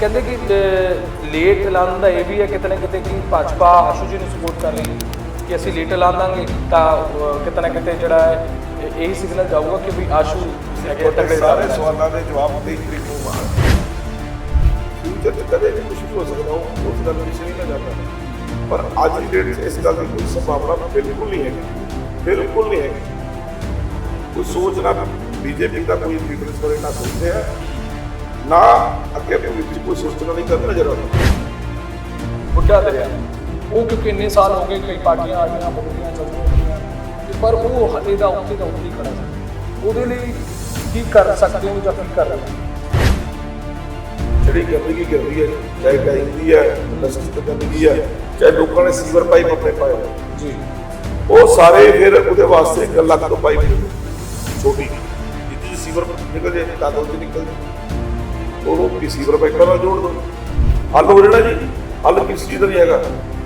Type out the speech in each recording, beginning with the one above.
ਕਹਿੰਦੇ ਕਿ ਲੇਟ ਐਲਾਨ ਦਾ ਇਹ ਵੀ ਹੈ ਕਿਤੇ ਨਾ ਕਿਤੇ ਕਿ ਭਾਜਪਾ ਆਸ਼ੂ ਜੀ ਨੂੰ ਸਪੋਰਟ ਕਰ ਰਹੀ ਹੈ ਕਿ ਅਸੀਂ ਲੇਟ ਐਲਾਨ ਦਾਂਗੇ ਤਾਂ ਕਿਤੇ ਨਾ ਕਿਤੇ ਜਿਹੜਾ ਹੈ ਇਹ- ਸਿਗਨਲ ਜਾਊਗਾ ਕਿ ਵੀ ਆਸ਼ੂ ਤੁਹਾਡੇ ਤਗੜੇ ਸਾਰੇ ਸਵਾਲਾਂ ਦੇ ਜਵਾਬ 23 ਤਰੀਕ ਨੂੰ ਮਾਰ ਫਿਊਚਰ ਚ ਕਦੇ ਵੀ ਕੁਝ ਹੋ ਸਕਦਾ ਉਹ ਉਸ ਗੱਲ ਨੂੰ ਕਿਸੇ ਨਹੀਂ ਜਾਂਦਾ ਪਰ ਅੱਜ ਦੀ ਡੇਟ 'ਚ ਇਸ ਗੱਲ ਦੀ ਕੋਈ ਸੰਭਾਵਨਾ ਬਿਲਕੁਲ ਨਹੀਂ ਹੈਗੀ। ਬਿਲਕੁਲ ਨਹੀਂ ਹੈਗੀ। ਕੋਈ ਸੋਚ ਨਾ ਬੀਜੇਪੀ ਦਾ ਕੋਈ ਲੀਡਰ ਇਸ ਬਾਰੇ ਨਾ ਸੋਚਦੇ ਹੈ ਨਾ ਅੱਗੇ ਭਵਿੱਖ 'ਚ ਕੋਈ ਸੋਚਣਾ ਨਹੀਂ ਕਰਦੇ ਨਜ਼ਰ ਆਉਂਦਾ ਬੁੱਢਾ ਦਰਿਆ ਉਹ ਕਿਉਂਕਿ ਇੰਨੇ ਸਾਲ ਹੋ ਗਏ ਕਈ ਪਾਰਟੀਆਂ ਆ ਗਈਆਂ ਰਹੀਆਂ ਤੇ ਪਰ ਉਹ ਹਲੇ ਦਾ ਉੱਥੇ ਦਾ ਉੱਥੇ ਹੀ ਖੜਾ ਸੀ। ਉਹਦੇ ਲਈ ਕੀ ਕਰ ਸਕਦੇ ਹੋ ਜਾਂ ਕੀ ਕਰ ਰਹੇ ਹੋ? ਜਿਹੜੀ ਗੰਦਗੀ ਰਹੀ ਹੈ ਚਾਹੇ ਟਾਈਮ ਦੀ ਹੈ ਨਸਲ ਗੰਦਗੀ ਹੈ ਚਾਹੇ ਲੋਕਾਂ ਨੇ ਸੀਵਰ ਪਾਈਪ ਆਪਣੇ ਪਾਏ ਹੋਏ। ਜੀ। ਉਹ ਸਾਰੇ ਫਿਰ ਉਹਦੇ ਵਾਸਤੇ ਇੱਕ ਲੱਖ ਤੋਂ ਪਾਈਪ ਛੋਟੀ ਜਿੱਥੇ ਸੀਵਰ ਨਿਕਲ ਜੇ ਕਾਗਜ਼ ਨਿਕਲ ਜੇ। ਉਹਨੂੰ ਕੀ ਸੀਵਰ ਪਾਈਪਾਂ ਨਾਲ ਜੋੜ ਦੋ। ਹੱਲ ਹੋ ਜਾਣਾ ਜੀ। ਹੱਲ ਕਿਸ ਚੀਜ਼ ਦਾ ਨਹੀਂ ਹੈਗਾ।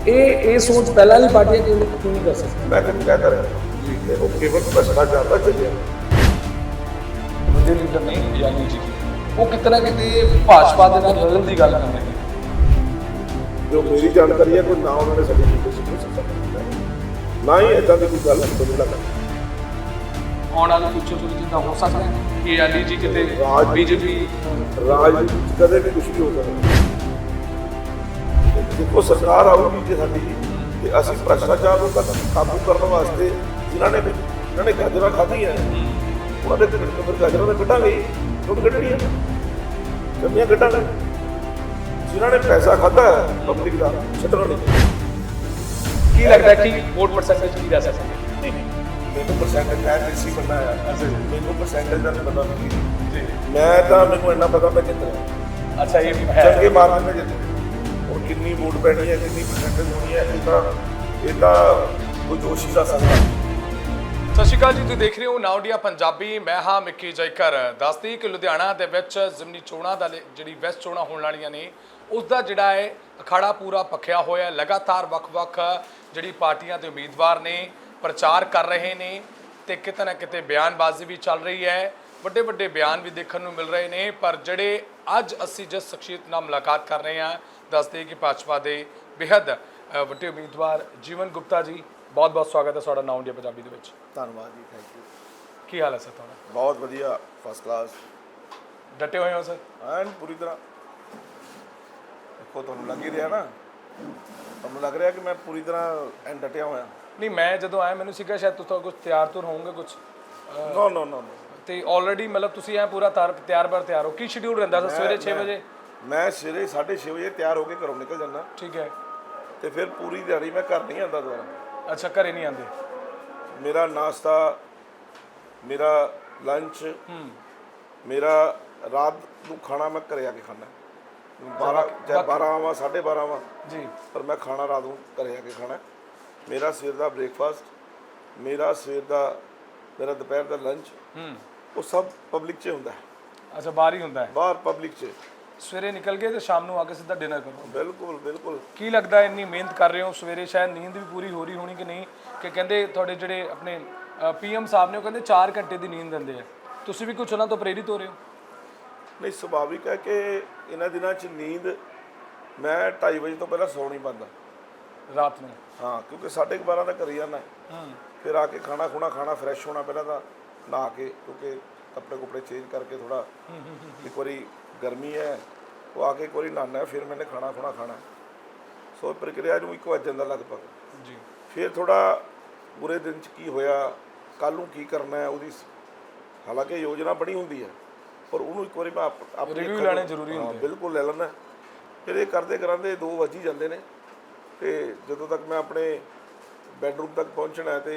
ਇਹ ਇਹ ਸੋਚ ਪਹਿਲਾਂ ਵਾਲੀ ਪਾਰਟੀਆਂ ਕਿਉਂ ਕਿਉਂ ਨਹੀਂ ਕਰ ਸਕਦੀਆਂ ਮੈਂ ਤੁਹਾਨੂੰ ਕਹਿ ਰਿਹਾ। ਜੀ ਕਿ ਉਹ ਕੇਵਲ ਭ੍ਰਸ਼ਟਾਚਾਰ ਦਾ ਚੱਲਿਆ ਵੱਡੇ ਲੀਡਰ ਨੇ ਯਾਨੀ ਜੀ। ਉਹ ਕਿਤਨਾ ਕਿਤੇ ਭਾਜਪਾ ਦੇ ਨਾਲ ਰਲਣ ਦੀ ਗੱਲ ਕਰ ਰਹੇ ਨੇ ਜੋ ਮੇਰੀ ਜਾਣਕਾਰੀ ਹੈ ਕੋਈ ਨਾ ਉਹਨਾਂ ਨੇ ਸਾਡੀ ਕੋਈ ਨਾ ਹੀ ਇਦਾਂ ਦੀ ਕੋਈ ਗੱਲ ਨਹੀਂ ਲੱਗਦਾ ਆਉਣ ਵਾਲੇ ਫਿਊਚਰ ਵਿੱਚ ਜਿੱਦਾਂ ਹੋ ਸਕਦਾ ਹੈ। ਕਿ ਜੀ ਕਿਤੇ ਰਾਜ- ਬੀਜੇਪੀ 'ਚ ਕਦੇ ਵੀ ਕੁਝ ਵੀ ਹੋ ਸਕਦਾ। ਦੇਖੋ ਸਰਕਾਰ ਆਊਗੀ ਜੇ ਸਾਡੀ ਤੇ ਅਸੀਂ ਭ੍ਰਸ਼ਟਾਚਾਰ ਨੂੰ ਕਾਬੂ ਕਰਨ ਵਾਸਤੇ ਜਿਨ੍ਹਾਂ ਨੇ ਜਿਨ੍ਹਾਂ ਨੇ ਗਾਜਰਾਂ ਖਾਧੀਆਂ ਉਹਨਾਂ ਦੇ ਫਿਰ ਗਾਜਰਾਂ ਦੇ ਕੱਢਾਂਗੇ ਹੀ, ਕਿਉਂ ਕੱਢਣੀਆਂ। ਜੰਮੀਆਂ ਕੱਢਾਂਗੇ। ਜਿਨ੍ਹਾਂ ਨੇ ਪੈਸਾ ਖਾਧਾ ਪਬਲਿਕ ਦਾ ਛੱਡਣਾ ਨਹੀਂ। ਕੀ ਲੱਗਦਾ ਕਿ ਵੋਟ ਪਰਸੈਂਟੇਜ ਕੀ ਰਹਿ ਸਕਦਾ ਹੈ? ਮੈਨੂੰ ਪਰਸੈਂਟੇਜ ਮੈਂ ਦੇਸੀ ਬੰਦਾ ਆ ਮੈਨੂੰ ਪਰਸੈਂਟੇਜ ਦਾ ਨਹੀਂ ਪਤਾ ਨਹੀਂ ਜੀ। ਮੈਂ ਤਾਂ ਮੈਨੂੰ ਇੰਨਾ ਪਤਾ ਮੈਂ ਜਿੱਤਣਾ ਅੱਛਾ ਇਹ ਚੰਗੇ ਮਾਰਕੀਟ ਵਿੱਚ ਜਿੱਤੇ ਹੁਣ ਕਿੰਨੀ ਵੋਟ ਪੈਣੀ ਹੈ ਕਿੰਨੀ ਪਰਸੈਂਟੇਜ ਹੋਣੀ ਹੈ ਇਹ ਤਾਂ ਇਹ ਤਾਂ ਕੋਈ ਜੋਸ਼ ਹੀ ਦੱਸ ਸਕਦਾ। ਸਤਿ ਸ਼੍ਰੀ ਅਕਾਲ ਜੀ ਤੁਸੀਂ ਦੇਖ ਰਹੇ ਹੋ ਨਾਉ ਇੰਡੀਆ ਪੰਜਾਬੀ। ਮੈਂ ਹਾਂ ਮਿੱਕੀ ਜੈਕਰ। ਦੱਸਦੀ ਕਿ ਲੁਧਿਆਣਾ ਦੇ ਵਿੱਚ ਜ਼ਿਮਨੀ ਚੋਣਾਂ ਦਾ ਜਿਹੜੀ ਵੈਸਟ ਚੋਣਾਂ ਹੋਣ ਵਾਲੀਆਂ ਨੇ ਉਸ ਦਾ ਜਿਹੜਾ ਹੈ ਅਖਾੜਾ ਪੂਰਾ ਪੱਖਿਆ ਹੋਇਆ ਹੈ। ਲਗਾਤਾਰ ਵੱਖ-ਵੱਖ ਜਿਹੜੀ ਪਾਰਟੀਆਂ ਦੇ ਉਮੀਦਵਾਰ ਨੇ ਪ੍ਰਚਾਰ ਕਰ ਰਹੇ ਨੇ ਤੇ ਕਿਤੇ ਨਾ ਕਿਤੇ ਬਿਆਨਬਾਜ਼ੀ ਵੀ ਚੱਲ ਰਹੀ ਹੈ। ਵੱਡੇ ਵੱਡੇ ਬਿਆਨ ਵੀ ਦੇਖਣ ਨੂੰ ਮਿਲ ਰਹੇ ਨੇ ਪਰ ਜਿਹੜੇ ਅੱਜ ਅਸੀਂ ਜਿਸ ਸ਼ਖਸੀਅਤ ਨਾਲ ਮੁਲਾਕਾਤ ਕਰ ਰਹੇ ਹਾਂ ਦੱਸਦੇ ਕਿ ਭਾਜਪਾ ਦੇ ਬੇहद ਅ, ਵੱਡੇ ਉਮੀਦਵਾਰ ਜੀਵਨ ਗੁਪਤਾ ਜੀ ਬਹੁਤ-ਬਹੁਤ ਸਵਾਗਤ ਹੈ ਤੁਹਾਡਾ ਨਾਉ ਇੰਡੀਆ ਪੰਜਾਬੀ ਦੇ ਵਿੱਚ। ਧੰਨਵਾਦ ਜੀ ਥੈਂਕ ਯੂ ਕੀ ਹਾਲ ਹੈ ਸਰ ਤੁਹਾਡਾ? ਬਹੁਤ ਵਧੀਆ ਫਸਟ ਕਲਾਸ ਡਟੇ ਹੋਏ ਹੋ ਸਰ? ਐਨ ਪੂਰੀ ਤਰ੍ਹਾਂ। ਦੇਖੋ ਤੁਹਾਨੂੰ ਲੱਗ ਹੀ ਰਿਹਾ ਨਾ। ਤੁਹਾਨੂੰ ਲੱਗ ਰਿਹਾ ਕਿ ਮੈਂ ਪੂਰੀ ਤਰ੍ਹਾਂ ਐਨ ਡਟਿਆ ਹੋਇਆ। ਨਹੀਂ ਮੈਂ ਜਦੋਂ ਆਇਆ ਮੈਨੂੰ ਸੀਗਾ ਸ਼ਾਇਦ ਤੁਸੀਂ ਕੁਝ ਤਿਆਰ ਤੁਰ ਹੋਵੋਗੇ ਕੁਝ ਨੋ ਨੋ ਨੋ ਤੇ ਆਲਰੇਡੀ ਮਤਲਬ ਤੁਸੀਂ ਐ ਪੂਰਾ ਤਿਆਰ ਤਿਆਰ ਬਰ ਤਿਆਰ ਹੋ। ਕੀ ਸ਼ਡਿਊਲ ਰਹਿੰਦਾ ਸਰ? ਸਵੇਰੇ 6 ਵਜੇ? ਮੈਂ ਸਵੇਰੇ 6:30 ਵਜੇ ਤਿਆਰ ਹੋ ਕੇ ਘਰੋਂ ਨਿਕਲ ਜਾਂਦਾ। ਠੀਕ ਹੈ। ਤੇ ਫਿਰ ਪੂਰੀ ਦਿਹਾੜੀ ਮੈਂ ਘਰ ਨਹੀਂ ਆਉਂਦਾ ਦੁਬਾਰਾ। ਅੱਛਾ ਘਰੇ ਨਹੀਂ ਆਉਂਦੇ? ਮੇਰਾ ਨਾਸ਼ਤਾ ਮੇਰਾ ਲੰਚ ਹੂੰ। ਮੇਰਾ ਰਾਤ ਨੂੰ ਖਾਣਾ ਮੈਂ ਘਰੇ ਆ ਕੇ ਖਾਣਾ 12 ਚਾਹੇ 12 ਆਵਾਂ 12:30 ਆਵਾਂ ਜੀ। ਪਰ ਮੈਂ ਖਾਣਾ ਰਾਤ ਨੂੰ ਘਰੇ ਆ ਕੇ ਖਾਣਾ। ਮੇਰਾ ਸਵੇਰ ਦਾ ਬ੍ਰੇਕਫਾਸਟ ਮੇਰਾ ਸਵੇਰ ਦਾ ਮੇਰਾ ਦੁਪਹਿਰ ਦਾ ਲੰਚ ਹੂੰ। ਉਹ ਸਭ ਪਬਲਿਕ 'ਚ ਹੁੰਦਾ ਹੈ। ਅੱਛਾ ਬਾਹਰ ਹੀ ਹੁੰਦਾ ਹੈ। ਬਾਹਰ ਪਬਲਿਕ 'ਚ। ਸਵੇਰੇ ਨਿਕਲ ਗਏ ਤੇ ਸ਼ਾਮ ਨੂੰ ਆ ਕੇ ਸਿੱਧਾ ਡਿਨਰ ਕਰੋ। ਬਿਲਕੁਲ ਬਿਲਕੁਲ। ਕੀ ਲੱਗਦਾ ਹੈ ਇੰਨੀ ਮਿਹਨਤ ਕਰ ਰਹੇ ਹੋ? ਸਵੇਰੇ ਸ਼ਾਇਦ ਨੀਂਦ ਵੀ ਪੂਰੀ ਹੋ ਰਹੀ ਹੋਣੀ ਕਿ ਨਹੀਂ? ਕਿ ਕਹਿੰਦੇ ਤੁਹਾਡੇ ਜਿਹੜੇ ਆਪਣੇ ਪੀਐਮ ਸਾਹਿਬ ਨੇ ਉਹ ਕਹਿੰਦੇ 4 ਘੰਟੇ ਦੀ ਨੀਂਦ ਦਿੰਦੇ ਆ। ਤੁਸੀਂ ਵੀ ਕੁਝ ਉਹਨਾਂ ਤੋਂ ਪ੍ਰੇਰਿਤ ਹੋ ਰਹੇ ਹੋ? ਨਹੀਂ ਸੁਭਾਵਿਕ ਹੈ ਕਿ ਇਹਨਾਂ ਦਿਨਾਂ 'ਚ ਨੀਂਦ ਮੈਂ 2:30 ਵਜੇ ਤੋਂ ਪਹਿਲਾਂ ਸੌ ਨਹੀਂ ਪਾਉਂਦਾ। ਰਾਤ ਨੂੰ। ਹਾਂ ਕਿਉਂਕਿ 12:30 ਤੱਕ ਘਰੇ ਜਾਣਾ ਹੂੰ। ਫਿਰ ਆ ਕੇ ਖਾਣਾ ਖੁਣਾ ਖਾਣਾ ਫਰੈਸ਼ ਹੋਣਾ ਪਹਿਲਾਂ ਤਾਂ ਨਹਾ ਕੇ ਕਿਉਂਕਿ ਕੱਪੜੇ ਕੁਪੜੇ ਚੇਂਜ ਕਰਕੇ ਥੋੜਾ ਇੱਕ ਵਾਰੀ ਗਰਮੀ ਹੈ ਉਹ ਆ ਕੇ ਇੱਕ ਵਾਰੀ ਨਹਾਉਣਾ ਫਿਰ ਮੈंने ਖਾਣਾ ਖੁਣਾ ਖਾਣਾ ਸੋ ਪ੍ਰਕਿਰਿਆ ਨੂੰ ਇੱਕ ਵੱਜ ਜਾਂਦਾ ਲਗਭਗ। ਜੀ। ਫਿਰ ਥੋੜਾ ਪੂਰੇ ਦਿਨ ਚ ਕੀ ਹੋਇਆ ਕੱਲ ਨੂੰ ਕੀ ਕਰਨਾ ਹੈ ਉਹਦੀ ਹਾਲਾਂਕਿ ਯੋਜਨਾ ਬਣੀ ਹੁੰਦੀ ਹੈ ਪਰ ਉਹਨੂੰ ਇੱਕ ਵਾਰੀ ਮੈਂ ਆਪ- ਆਪਣੀ ਅੱਖਾਂ ਲੈਣੇ ਜ਼ਰੂਰੀ ਹੁੰਦੇ। ਬਿਲਕੁਲ ਲੈ ਲੈਣਾ ਫਿਰ ਇਹ ਕਰਦੇ ਕਰਾਂਦੇ 2 ਵੱਜ ਹੀ ਜਾਂਦੇ ਨੇ। ਤੇ ਜਦੋਂ ਤੱਕ ਮੈਂ ਆਪਣੇ ਬੈੱਡਰੂਮ ਤੱਕ ਪਹੁੰਚਣਾ ਤੇ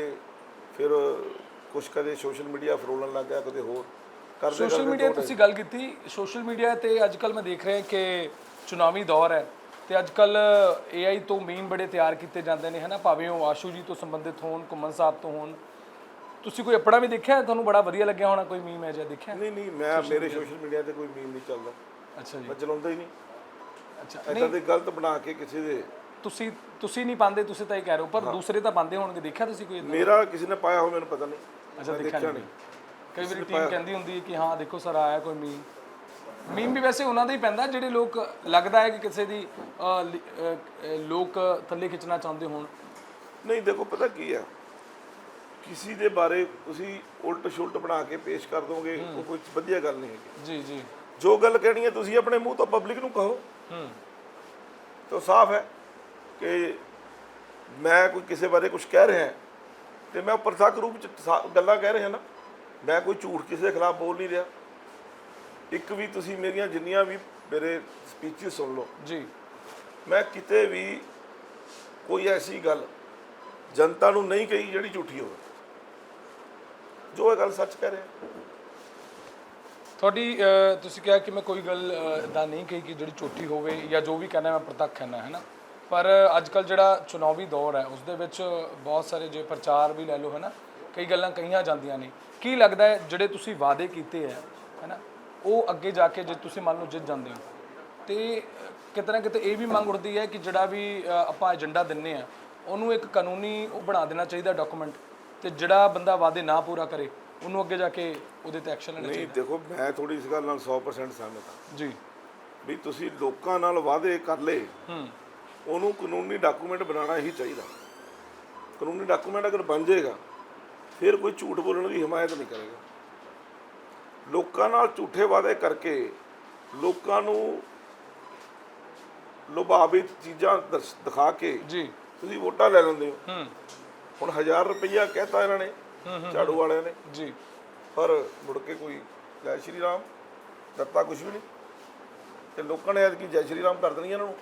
ਫਿਰ ਕੁਛ ਕਦੇ ਸੋਸ਼ਲ ਮੀਡੀਆ ਫਰੋਲਣ ਲੱਗ ਗਿਆ ਕਦੇ ਹੋਰ। ਕਰਦੇ ਸੋਸ਼ਲ ਮੀਡੀਆ ਤੁਸੀਂ ਗੱਲ ਕੀਤੀ ਸੋਸ਼ਲ ਮੀਡੀਆ ਤੇ ਅੱਜ ਕੱਲ ਮੈਂ ਦੇਖ ਰਿਹਾ ਕਿ ਚੁਣਾਵੀ ਦੌਰ ਹੈ ਤੇ ਅੱਜ ਕੱਲ AI ਤੋਂ ਮੀਮ ਬੜੇ ਤਿਆਰ ਕੀਤੇ ਜਾਂਦੇ ਨੇ ਹਨਾ? ਭਾਵੇਂ ਉਹ ਆਸ਼ੂ ਜੀ ਤੋਂ ਸੰਬੰਧਿਤ ਹੋਣ ਕੁਮਨ ਸਾਹਿਬ ਤੋਂ ਹੋਣ। ਤੁਸੀਂ ਕੋਈ ਆਪਣਾ ਵੀ ਦੇਖਿਆ? ਤੁਹਾਨੂੰ ਬੜਾ ਵਧੀਆ ਲੱਗਿਆ ਹੋਣਾ ਕੋਈ ਮੀਮ ਹੈ ਜਿਹਾ ਦੇਖਿਆ? ਨਹੀਂ ਨਹੀਂ ਮੈਂ ਮੇਰੇ ਸੋਸ਼ਲ ਮੀਡੀਆ ਤੇ ਕੋਈ ਮੀਮ ਨਹੀਂ ਚੱਲਦਾ। ਅੱਛਾ ਜੀ। ਮੈਂ ਚਲਾਉਂਦਾ ਹੀ ਨਹੀਂ। ਅੱਛਾ ਇਦਾਂ ਦੇ ਗਲਤ ਬਣਾ ਕੇ ਕਿਸੇ ਦੇ ਤੁਸੀਂ ਤੁਸੀਂ ਨਹੀਂ ਪਾਉਂਦੇ ਤੁਸੀਂ ਤਾਂ ਇਹ ਕਹਿ ਰਹੇ ਹੋ। ਪਰ ਦੂਸਰੇ ਤਾਂ ਪਾਉਂਦੇ ਹੋਣਗੇ। ਦੇਖਿਆ ਤੁਸੀਂ ਕੋਈ? ਮੇਰਾ ਕਿਸੇ ਨੇ ਪਾਇਆ ਹੋ ਮੈਨੂੰ ਪਤਾ ਨਹੀਂ। ਅੱਛਾ ਦੇਖਿਆ ਨਹੀਂ। ਕਈ ਵਾਰੀ ਟੀਮ ਕਹਿੰਦੀ ਹੁੰਦੀ ਹੈ ਕਿ ਹਾਂ ਦੇਖੋ ਸਰ ਆਇਆ ਕੋਈ ਮੀਮ। ਮੀਮ ਵੀ ਵੈਸੇ ਉਹਨਾਂ ਦਾ ਹੀ ਪੈਂਦਾ ਜਿਹੜੇ ਲੋਕ ਲੱਗਦਾ ਹੈ ਕਿ ਕਿਸੇ ਦੀ ਲੋਕ ਥੱਲੇ ਖਿੱਚਣਾ ਚਾਹੁੰਦੇ ਹੋਣ। ਨਹੀਂ ਦੇਖੋ ਪਤਾ ਕੀ ਆ ਕਿਸੇ ਦੇ ਬਾਰੇ ਤੁਸੀਂ ਉਲਟ ਸ਼ੁਲਟ ਬਣਾ ਕੇ ਪੇਸ਼ ਕਰ ਦੋਗੇ ਉਹ ਕੋਈ ਵਧੀਆ ਗੱਲ ਨਹੀਂ ਹੈਗੀ। ਜੀ ਜੀ। ਜੋ ਗੱਲ ਕਹਿਣੀ ਹੈ ਤੁਸੀਂ ਆਪਣੇ ਮੂੰਹ ਤੋਂ ਪਬਲਿਕ ਨੂੰ ਕਹੋ। ਹੂੰ। ਤਾਂ ਸਾਫ਼ ਹੈ। ਕਿ ਮੈਂ ਕੋਈ ਕਿਸੇ ਬਾਰੇ ਕੁਝ ਕਹਿ ਰਿਹਾ ਤੇ ਮੈਂ ਪ੍ਰਤੱਖ ਰੂਪ ਚ ਗੱਲਾਂ ਕਹਿ ਰਿਹਾ ਨਾ। ਮੈਂ ਕੋਈ ਝੂਠ ਕਿਸੇ ਦੇ ਖਿਲਾਫ ਬੋਲ ਨਹੀਂ ਰਿਹਾ। ਇੱਕ ਵੀ ਤੁਸੀਂ ਮੇਰੀਆਂ ਜਿੰਨੀਆਂ ਵੀ ਮੇਰੇ ਸਪੀਚਸ ਸੁਣ ਲਓ। ਜੀ। ਮੈਂ ਕਿਤੇ ਵੀ ਕੋਈ ਐਸੀ ਗੱਲ ਜਨਤਾ ਨੂੰ ਨਹੀਂ ਕਹੀ ਜਿਹੜੀ ਝੂਠੀ ਹੋਵੇ। ਜੋ ਇਹ ਗੱਲ ਸੱਚ ਕਹਿ ਰਿਹਾ। ਤੁਹਾਡੀ ਤੁਸੀਂ ਕਿਹਾ ਕਿ ਮੈਂ ਕੋਈ ਗੱਲ ਇਦਾਂ ਨਹੀਂ ਕਹੀ ਕਿ ਜਿਹੜੀ ਝੂਠੀ ਹੋਵੇ ਜਾਂ ਜੋ ਵੀ ਕਹਿਣਾ ਮੈਂ ਪ੍ਰਤੱਖ ਕਹਿਣਾ ਹੈ ਨਾ? ਪਰ ਅੱਜ ਕੱਲ ਜਿਹੜਾ ਚੁਣਾਵੀ ਦੌਰ ਹੈ ਉਸ ਦੇ ਵਿੱਚ ਬਹੁਤ ਸਾਰੇ ਜੇ ਪ੍ਰਚਾਰ ਵੀ ਲੈ ਲਓ ਹੈ ਨਾ ਕਈ ਗੱਲਾਂ ਕਹੀਆਂ ਜਾਂਦੀਆਂ ਨੇ। ਕੀ ਲੱਗਦਾ ਹੈ ਜਿਹੜੇ ਤੁਸੀਂ ਵਾਅਦੇ ਕੀਤੇ ਹੈ ਹੈ ਨਾ ਉਹ ਅੱਗੇ ਜਾ ਕੇ ਜੇ ਤੁਸੀਂ ਮੰਨ ਲਓ ਜਿੱਤ ਜਾਂਦੇ ਹੋ ਤੇ ਅਹ, ਕਿਤੇ ਨਾ ਕਿਤੇ ਇਹ ਵੀ ਮੰਗ ਉੱਠਦੀ ਹੈ ਕਿ ਜਿਹੜਾ ਵੀ ਆਪਾਂ ਏਜੰਡਾ ਦਿੰਨੇ ਆ ਉਹਨੂੰ ਇੱਕ ਕਾਨੂੰਨੀ ਉਹ ਬਣਾ ਦੇਣਾ ਚਾਹੀਦਾ ਡਾਕੂਮੈਂਟ ਤੇ ਜਿਹੜਾ ਬੰਦਾ ਵਾਅਦੇ ਨਾ ਪੂਰਾ ਕਰੇ ਉਹਨੂੰ ਅੱਗੇ ਜਾ ਕੇ ਉਹਦੇ ਤੇ ਐਕਸ਼ਨ ਲੈਣਾ ਨਹੀਂ ਦੇਖੋ ਮੈਂ ਥੋੜੀ ਇਸ ਗੱਲ ਨਾਲ 100% ਸਹਿਮਤ ਹਾਂ। ਜੀ। ਵੀ ਤੁਸੀਂ ਲੋਕਾਂ ਨਾਲ ਵਾਅਦੇ ਕਰ ਲਏ ਹੂੰ। ਉਹਨੂੰ ਕਾਨੂੰਨੀ ਡਾਕੂਮੈਂਟ ਬਣਾਉਣਾ ਹੀ ਚਾਹੀਦਾ। ਕਾਨੂੰਨੀ ਡਾਕੂਮੈਂਟ ਅਗਰ ਬਣ ਜਾਏਗਾ ਫਿਰ ਕੋਈ ਝੂਠ ਬੋਲਣ ਦੀ ਹਮਾਇਤ ਨਹੀਂ ਕਰੇਗਾ। ਲੋਕਾਂ ਨਾਲ ਝੂਠੇ ਵਾਅਦੇ ਕਰਕੇ ਲੋਕਾਂ ਨੂੰ ਲੁਭਾਵਿਤ ਚੀਜ਼ਾਂ ਦਿਖਾ ਕੇ ਜੀ। ਤੁਸੀਂ ਵੋਟਾਂ ਲੈ ਲੈਂਦੇ ਹੋ। ਹੂੰ। ਹੁਣ 1000 ਰੁਪਈਆ ਕਹਿਤਾ ਇਹਨਾਂ ਨੇ ਝਾੜੂ ਵਾਲਿਆਂ ਨੇ। ਜੀ। ਪਰ ਮੁੜ ਕੇ ਕੋਈ ਜੈ ਸ਼੍ਰੀ ਰਾਮ ਦਿੱਤਾ ਕੁਝ ਵੀ ਨਹੀਂ। ਤੇ ਲੋਕਾਂ ਨੇ ਐਤਕੀ ਜੈ ਸ਼੍ਰੀ ਰਾਮ ਕਰ ਦੇਣੀ ਇਹਨਾਂ ਨੂੰ।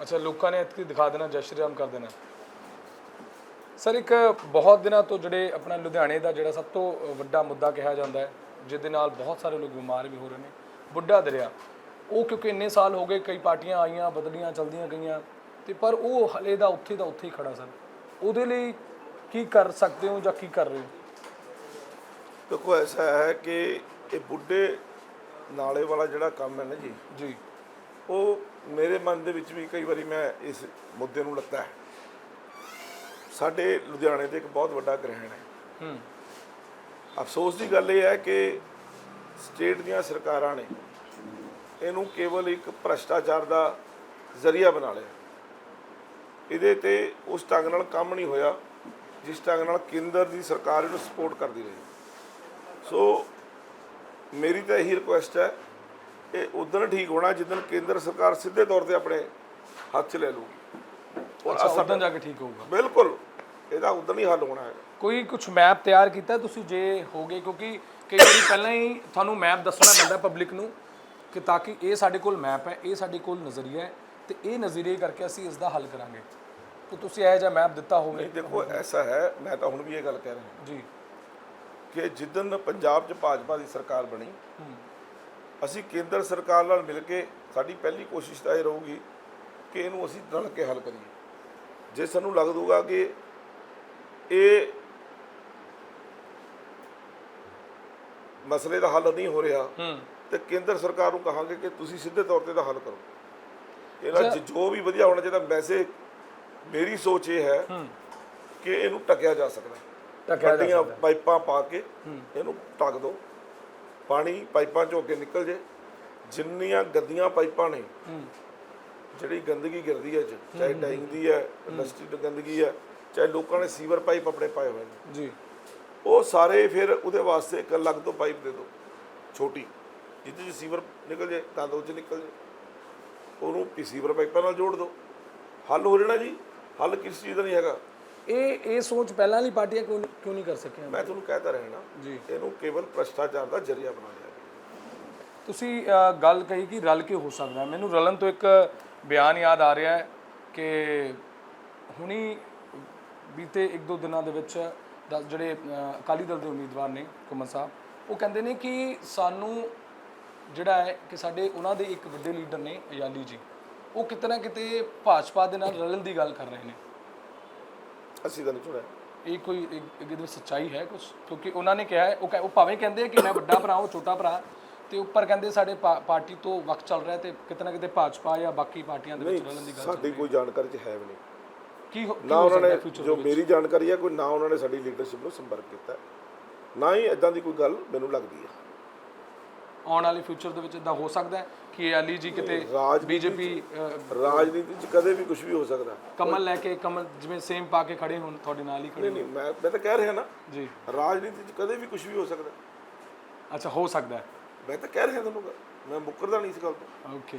ਅੱਛਾ ਲੋਕਾਂ ਨੇ ਇਤਕੀ ਦਿਖਾ ਦੇਣਾ ਜੈ ਸ਼੍ਰੀ ਰਾਮ ਕਰ ਦੇਣਾ। ਸਰ ਇੱਕ ਬਹੁਤ ਦਿਨਾਂ ਤੋਂ ਜਿਹੜੇ ਆਪਣਾ ਲੁਧਿਆਣੇ ਦਾ ਜਿਹੜਾ ਸਭ ਤੋਂ ਵੱਡਾ ਮੁੱਦਾ ਕਿਹਾ ਜਾਂਦਾ ਹੈ ਜਿਹਦੇ ਨਾਲ ਬਹੁਤ ਸਾਰੇ ਲੋਕ ਬਿਮਾਰ ਵੀ ਹੋ ਰਹੇ ਨੇ ਬੁੱਢਾ ਦਰਿਆ। ਉਹ ਕਿਉਂਕਿ ਇੰਨੇ ਸਾਲ ਹੋ ਗਏ ਕਈ ਪਾਰਟੀਆਂ ਆਈਆਂ ਬਦਲੀਆਂ ਚਲਦੀਆਂ ਗਈਆਂ ਤੇ ਪਰ ਉਹ ਹਲੇ ਦਾ ਉੱਥੇ ਦਾ ਉੱਥੇ ਹੀ ਖੜਾ ਸਰ। ਉਹਦੇ ਲਈ ਕੀ ਕਰ ਸਕਦੇ ਹੋ ਜਾਂ ਕੀ ਕਰ ਰਹੇ ਹੋ? ਦੇਖੋ ਐਸਾ ਹੈ ਕਿ ਇਹ ਬੁੱਢੇ ਨਾਲੇ ਵਾਲਾ ਜਿਹੜਾ ਕੰਮ ਹੈ ਨਾ ਜੀ ਜੀ। ਉਹ ਮੇਰੇ ਮਨ ਦੇ ਵਿੱਚ ਵੀ ਕਈ ਵਾਰੀ ਮੈਂ ਇਸ ਮੁੱਦੇ ਨੂੰ ਲੱਤਾ ਹੈ। ਸਾਡੇ ਲੁਧਿਆਣੇ ਤੇ ਇੱਕ ਬਹੁਤ ਵੱਡਾ ਗ੍ਰਹਿਣ ਹੈ। ਹੂੰ। ਅਫਸੋਸ ਦੀ ਗੱਲ ਇਹ ਹੈ ਕਿ ਸਟੇਟ ਦੀਆਂ ਸਰਕਾਰਾਂ ਨੇ ਇਹਨੂੰ ਕੇਵਲ ਇੱਕ ਭ੍ਰਸ਼ਟਾਚਾਰ ਦਾ ਜ਼ਰੀਆ ਬਣਾ ਲਿਆ। ਇਹਦੇ ਤੇ ਉਸ ਢੰਗ ਨਾਲ ਕੰਮ ਨਹੀਂ ਹੋਇਆ ਜਿਸ ਢੰਗ ਨਾਲ ਕੇਂਦਰ ਦੀ ਸਰਕਾਰ ਇਹਨੂੰ ਸਪੋਰਟ ਕਰਦੀ ਰਹੀ। ਸੋ ਮੇਰੀ ਤਾਂ ਇਹੀ ਰਿਕੁਐਸਟ ਹੈ ਇਹ ਉਦੋਂ ਠੀਕ ਹੋਣਾ ਜਿੱਦਣ ਕੇਂਦਰ ਸਰਕਾਰ ਸਿੱਧੇ ਤੌਰ ਤੇ ਆਪਣੇ ਹੱਥ 'ਚ ਲੈ ਲੂਗੀ ਔਰ ਅਸਾਂ ਜਾ ਕੇ ਠੀਕ ਹੋਊਗਾ। ਬਿਲਕੁਲ ਇਹਦਾ ਉਦੋਂ ਹੀ ਹੱਲ ਹੋਣਾ ਹੈ। ਕੋਈ ਕੁਝ ਮੈਪ ਤਿਆਰ ਕੀਤਾ ਤੁਸੀਂ ਜੇ ਹੋਗੇ ਕਿਉਂਕਿ ਕਈ ਵਾਰੀ ਪਹਿਲਾਂ ਹੀ ਤੁਹਾਨੂੰ ਮੈਪ ਦੱਸਣਾ ਪੈਂਦਾ ਪਬਲਿਕ ਨੂੰ ਕਿ ਤਾਂ ਕਿ ਇਹ ਸਾਡੇ ਕੋਲ ਮੈਪ ਹੈ ਇਹ ਸਾਡੇ ਕੋਲ ਨਜ਼ਰੀਆ ਹੈ ਤੇ ਇਹ ਨਜ਼ਰੀਏ ਕਰਕੇ ਅਸੀਂ ਇਸ ਦਾ ਹੱਲ ਕਰਾਂਗੇ। ਤੇ ਤੁਸੀਂ ਇਹ ਜਿਹਾ ਮੈਪ ਦਿੱਤਾ ਹੋਵੇ। ਦੇਖੋ ਐਸਾ ਹੈ ਮੈਂ ਤਾਂ ਹੁਣ ਵੀ ਇਹ ਗੱਲ ਕਹਿ ਰਿਹਾ। ਜੀ। ਕਿ ਜਿੱਦਨ ਪੰਜਾਬ 'ਚ ਭਾਜਪਾ ਦੀ ਸਰਕਾਰ ਬਣੀ ਅਸੀਂ ਕੇਂਦਰ ਸਰਕਾਰ ਨਾਲ ਮਿਲ ਕੇ ਸਾਡੀ ਪਹਿਲੀ ਕੋਸ਼ਿਸ਼ ਤਾਂ ਇਹ ਰਹੂਗੀ ਕਿ ਇਹਨੂੰ ਅਸੀਂ ਰਲ ਕੇ ਹੱਲ ਕਰੀਏ। ਜੇ ਸਾਨੂੰ ਲੱਗ ਦੂਗਾ ਕਿ ਇਹ ਮਸਲੇ ਦਾ ਹੱਲ ਨਹੀਂ ਹੋ ਰਿਹਾ ਤੇ ਕੇਂਦਰ ਸਰਕਾਰ ਨੂੰ ਕਹਾਂਗੇ ਕਿ ਤੁਸੀਂ ਸਿੱਧੇ ਤੌਰ ਤੇ ਦਾ ਹੱਲ ਕਰੋ। ਇਹਦਾ ਜ- ਜੋ ਵੀ ਵਧੀਆ ਹੋਣਾ ਚਾਹੀਦਾ ਵੈਸੇ ਮੇਰੀ ਸੋਚ ਇਹ ਹੈ ਕਿ ਇਹਨੂੰ ਟਕਿਆ ਜਾ ਸਕਦਾ। ਟਕਿਆ ਜਾ ਵੱਡੀਆਂ ਸਕਦਾ। ਪਾਈਪਾਂ ਪਾ ਕੇ ਇਹਨੂੰ ਢੱਕ ਦਿਓ ਪਾਣੀ ਪਾਈਪਾਂ ਚੋਂ ਅੱਗੇ ਨਿਕਲ ਜੇ ਜਿੰਨੀਆਂ ਗੰਦੀਆਂ ਪਾਈਪਾਂ ਨੇ ਜਿਹੜੀ ਗੰਦਗੀ ਗਿਰਦੀ ਹੈ ਚਾਹੇ ਡਾਈਂਗ ਦੀ ਹੈ। ਇੰਡਸਟਰੀ ਦੀ ਗੰਦਗੀ ਹੈ ਚਾਹੇ ਲੋਕਾਂ ਨੇ ਸੀਵਰ ਪਾਈਪ ਆਪਣੇ ਪਾਏ ਹੋਏ ਨੇ। ਜੀ। ਉਹ ਸਾਰੇ ਫਿਰ ਉਹਦੇ ਵਾਸਤੇ ਇੱਕ ਅਲੱਗ ਤੋਂ ਪਾਈਪ ਦੇ ਦਿਓ ਛੋਟੀ ਜਿੱਥੇ ਚ ਸੀਵਰ ਨਿਕਲ ਜੇ ਗੰਦ ਉਹ ਚ ਨਿਕਲ ਜੇ। ਉਹਨੂੰ ਸੀਵਰ ਪਾਈਪਾਂ ਨਾਲ ਜੋੜ ਦਿਓ ਹੱਲ ਹੋ ਜਾਣਾ ਜੀ ਹੱਲ ਕਿਸ ਚੀਜ਼ ਦਾ ਨਹੀਂ ਹੈਗਾ। ਇਹ ਇਹ ਸੋਚ ਪਹਿਲਾਂ ਵਾਲੀ ਪਾਰਟੀਆਂ ਕਿਉਂ ਕਿਉਂ ਨਹੀਂ ਕਰ ਸਕੀਆਂ? ਮੈਂ ਤੁਹਾਨੂੰ ਕਹਿਤਾ ਰਹਿਣਾ ਜੀ। ਇਹਨੂੰ ਕੇਵਲ ਭ੍ਰਸ਼ਟਾਚਾਰ ਦਾ ਜ਼ਰੀਆ ਬਣਾ ਲਿਆ ਤੁਸੀਂ ਅ, ਗੱਲ ਕਹੀ ਕਿ ਰਲ ਕੇ ਹੋ ਸਕਦਾ ਹੈ। ਮੈਨੂੰ ਰਲਨ ਤੋਂ ਇੱਕ ਬਿਆਨ ਯਾਦ ਆ ਰਿਹਾ ਹੈ ਕਿ ਹੁਣੀ ਬੀਤੇ ਇੱਕ ਦੋ ਦਿਨਾਂ ਦੇ ਵਿੱਚ ਦਸ ਜਿਹੜੇ ਅ, ਅਕਾਲੀ ਦਲ ਦੇ ਉਮੀਦਵਾਰ ਨੇ ਕੁਮਨ ਸਾਹਿਬ ਉਹ ਕਹਿੰਦੇ ਨੇ ਕਿ ਸਾਨੂੰ ਜਿਹੜਾ ਹੈ ਕਿ ਸਾਡੇ ਉਹਨਾਂ ਦੇ ਇੱਕ ਵੱਡੇ ਲੀਡਰ ਨੇ ਅਯਾਲੀ ਜੀ ਉਹ ਕਿਤੇ ਨਾ ਕਿਤੇ ਭਾਜਪਾ ਦੇ ਨਾਲ ਰਲਣ ਦੀ ਗੱਲ ਕਰ ਰਹੇ ਨੇ। ਅਸੀਂ ਤਾਂ ਨਹੀਂ ਚੁਣਿਆ ਇਹ ਕੋਈ ਇਹਦੇ ਵਿੱਚ ਸੱਚਾਈ ਹੈ ਕੁਝ ਕਿਉਂਕਿ ਉਹਨਾਂ ਨੇ ਕਿਹਾ ਹੈ ਉਹ ਕਹਿ- ਉਹ ਭਾਵੇਂ ਕਹਿੰਦੇ ਕਿ ਮੈਂ ਵੱਡਾ ਭਰਾ ਉਹ ਛੋਟਾ ਭਰਾ ਤੇ ਉੱਪਰ ਕਹਿੰਦੇ ਸਾਡੇ ਪਾ- ਪਾਰਟੀ ਤੋਂ ਵਕਤ ਚੱਲ ਰਿਹਾ ਤੇ ਕਿਤੇ ਨਾ ਕਿਤੇ ਭਾਜਪਾ ਜਾਂ ਬਾਕੀ ਪਾਰਟੀਆਂ ਦੇ ਵਿੱਚ ਰਲਣ ਦੀ ਗੱਲ ਸਾਡੀ ਕੋਈ ਜਾਣਕਾਰੀ ਚ ਹੈ ਵੀ ਨਹੀਂ। ਕੀ ਹੋ- ਕੀ ਨਾ ਹੋ ਉਹਨਾਂ ਸਕਦਾ ਨੇ ਜੋ ਮੇਰੀ ਜਾਣਕਾਰੀ ਹੈ ਕੋਈ ਨਾ ਉਹਨਾਂ ਨੇ ਸਾਡੀ ਲੀਡਰਸ਼ਿਪ ਨੂੰ ਸੰਪਰਕ ਕੀਤਾ। ਹੈ, ਨਾ ਹੀ ਇਦਾਂ ਦੀ ਕੋਈ ਗੱਲ ਮੈਨੂੰ ਲੱਗਦੀ ਹੈ। ਆਉਣ ਵਾਲੇ ਫਿਊਚਰ ਦੇ ਵਿੱਚ ਇਦਾਂ ਹੋ ਸਕਦਾ ਹੈ ਕਿ ਅਲੀ ਜੀ ਕਿਤੇ ਬੀਜੇਪੀ ਰਾਜਨੀਤੀ 'ਚ ਕਦੇ ਵੀ ਕੁਝ ਵੀ ਹੋ ਸਕਦਾ। ਕਮਲ ਲੈ ਕੇ ਕਮਲ ਜਿਵੇਂ ਸੇਮ ਪਾ ਕੇ ਖੜੇ ਹੋਣ ਤੁਹਾਡੇ ਨਾਲ ਹੀ ਖੜੇ ਨਹੀਂ ਨਹੀਂ ਮੈਂ ਮੈਂ ਤਾਂ ਕਹਿ ਰਿਹਾ ਨਾ। ਜੀ। ਰਾਜਨੀਤੀ 'ਚ ਕਦੇ ਵੀ ਕੁਝ ਵੀ ਹੋ ਸਕਦਾ। ਅੱਛਾ ਹੋ ਸਕਦਾ ਹੈ। ਮੈਂ ਤਾਂ ਕਹਿ ਰਿਹਾ ਤੁਹਾਨੂੰ ਮੈਂ ਮੁੱਕਰਦਾ ਨਹੀਂ ਇਸ ਗੱਲ ਤੋਂ। ਓਕੇ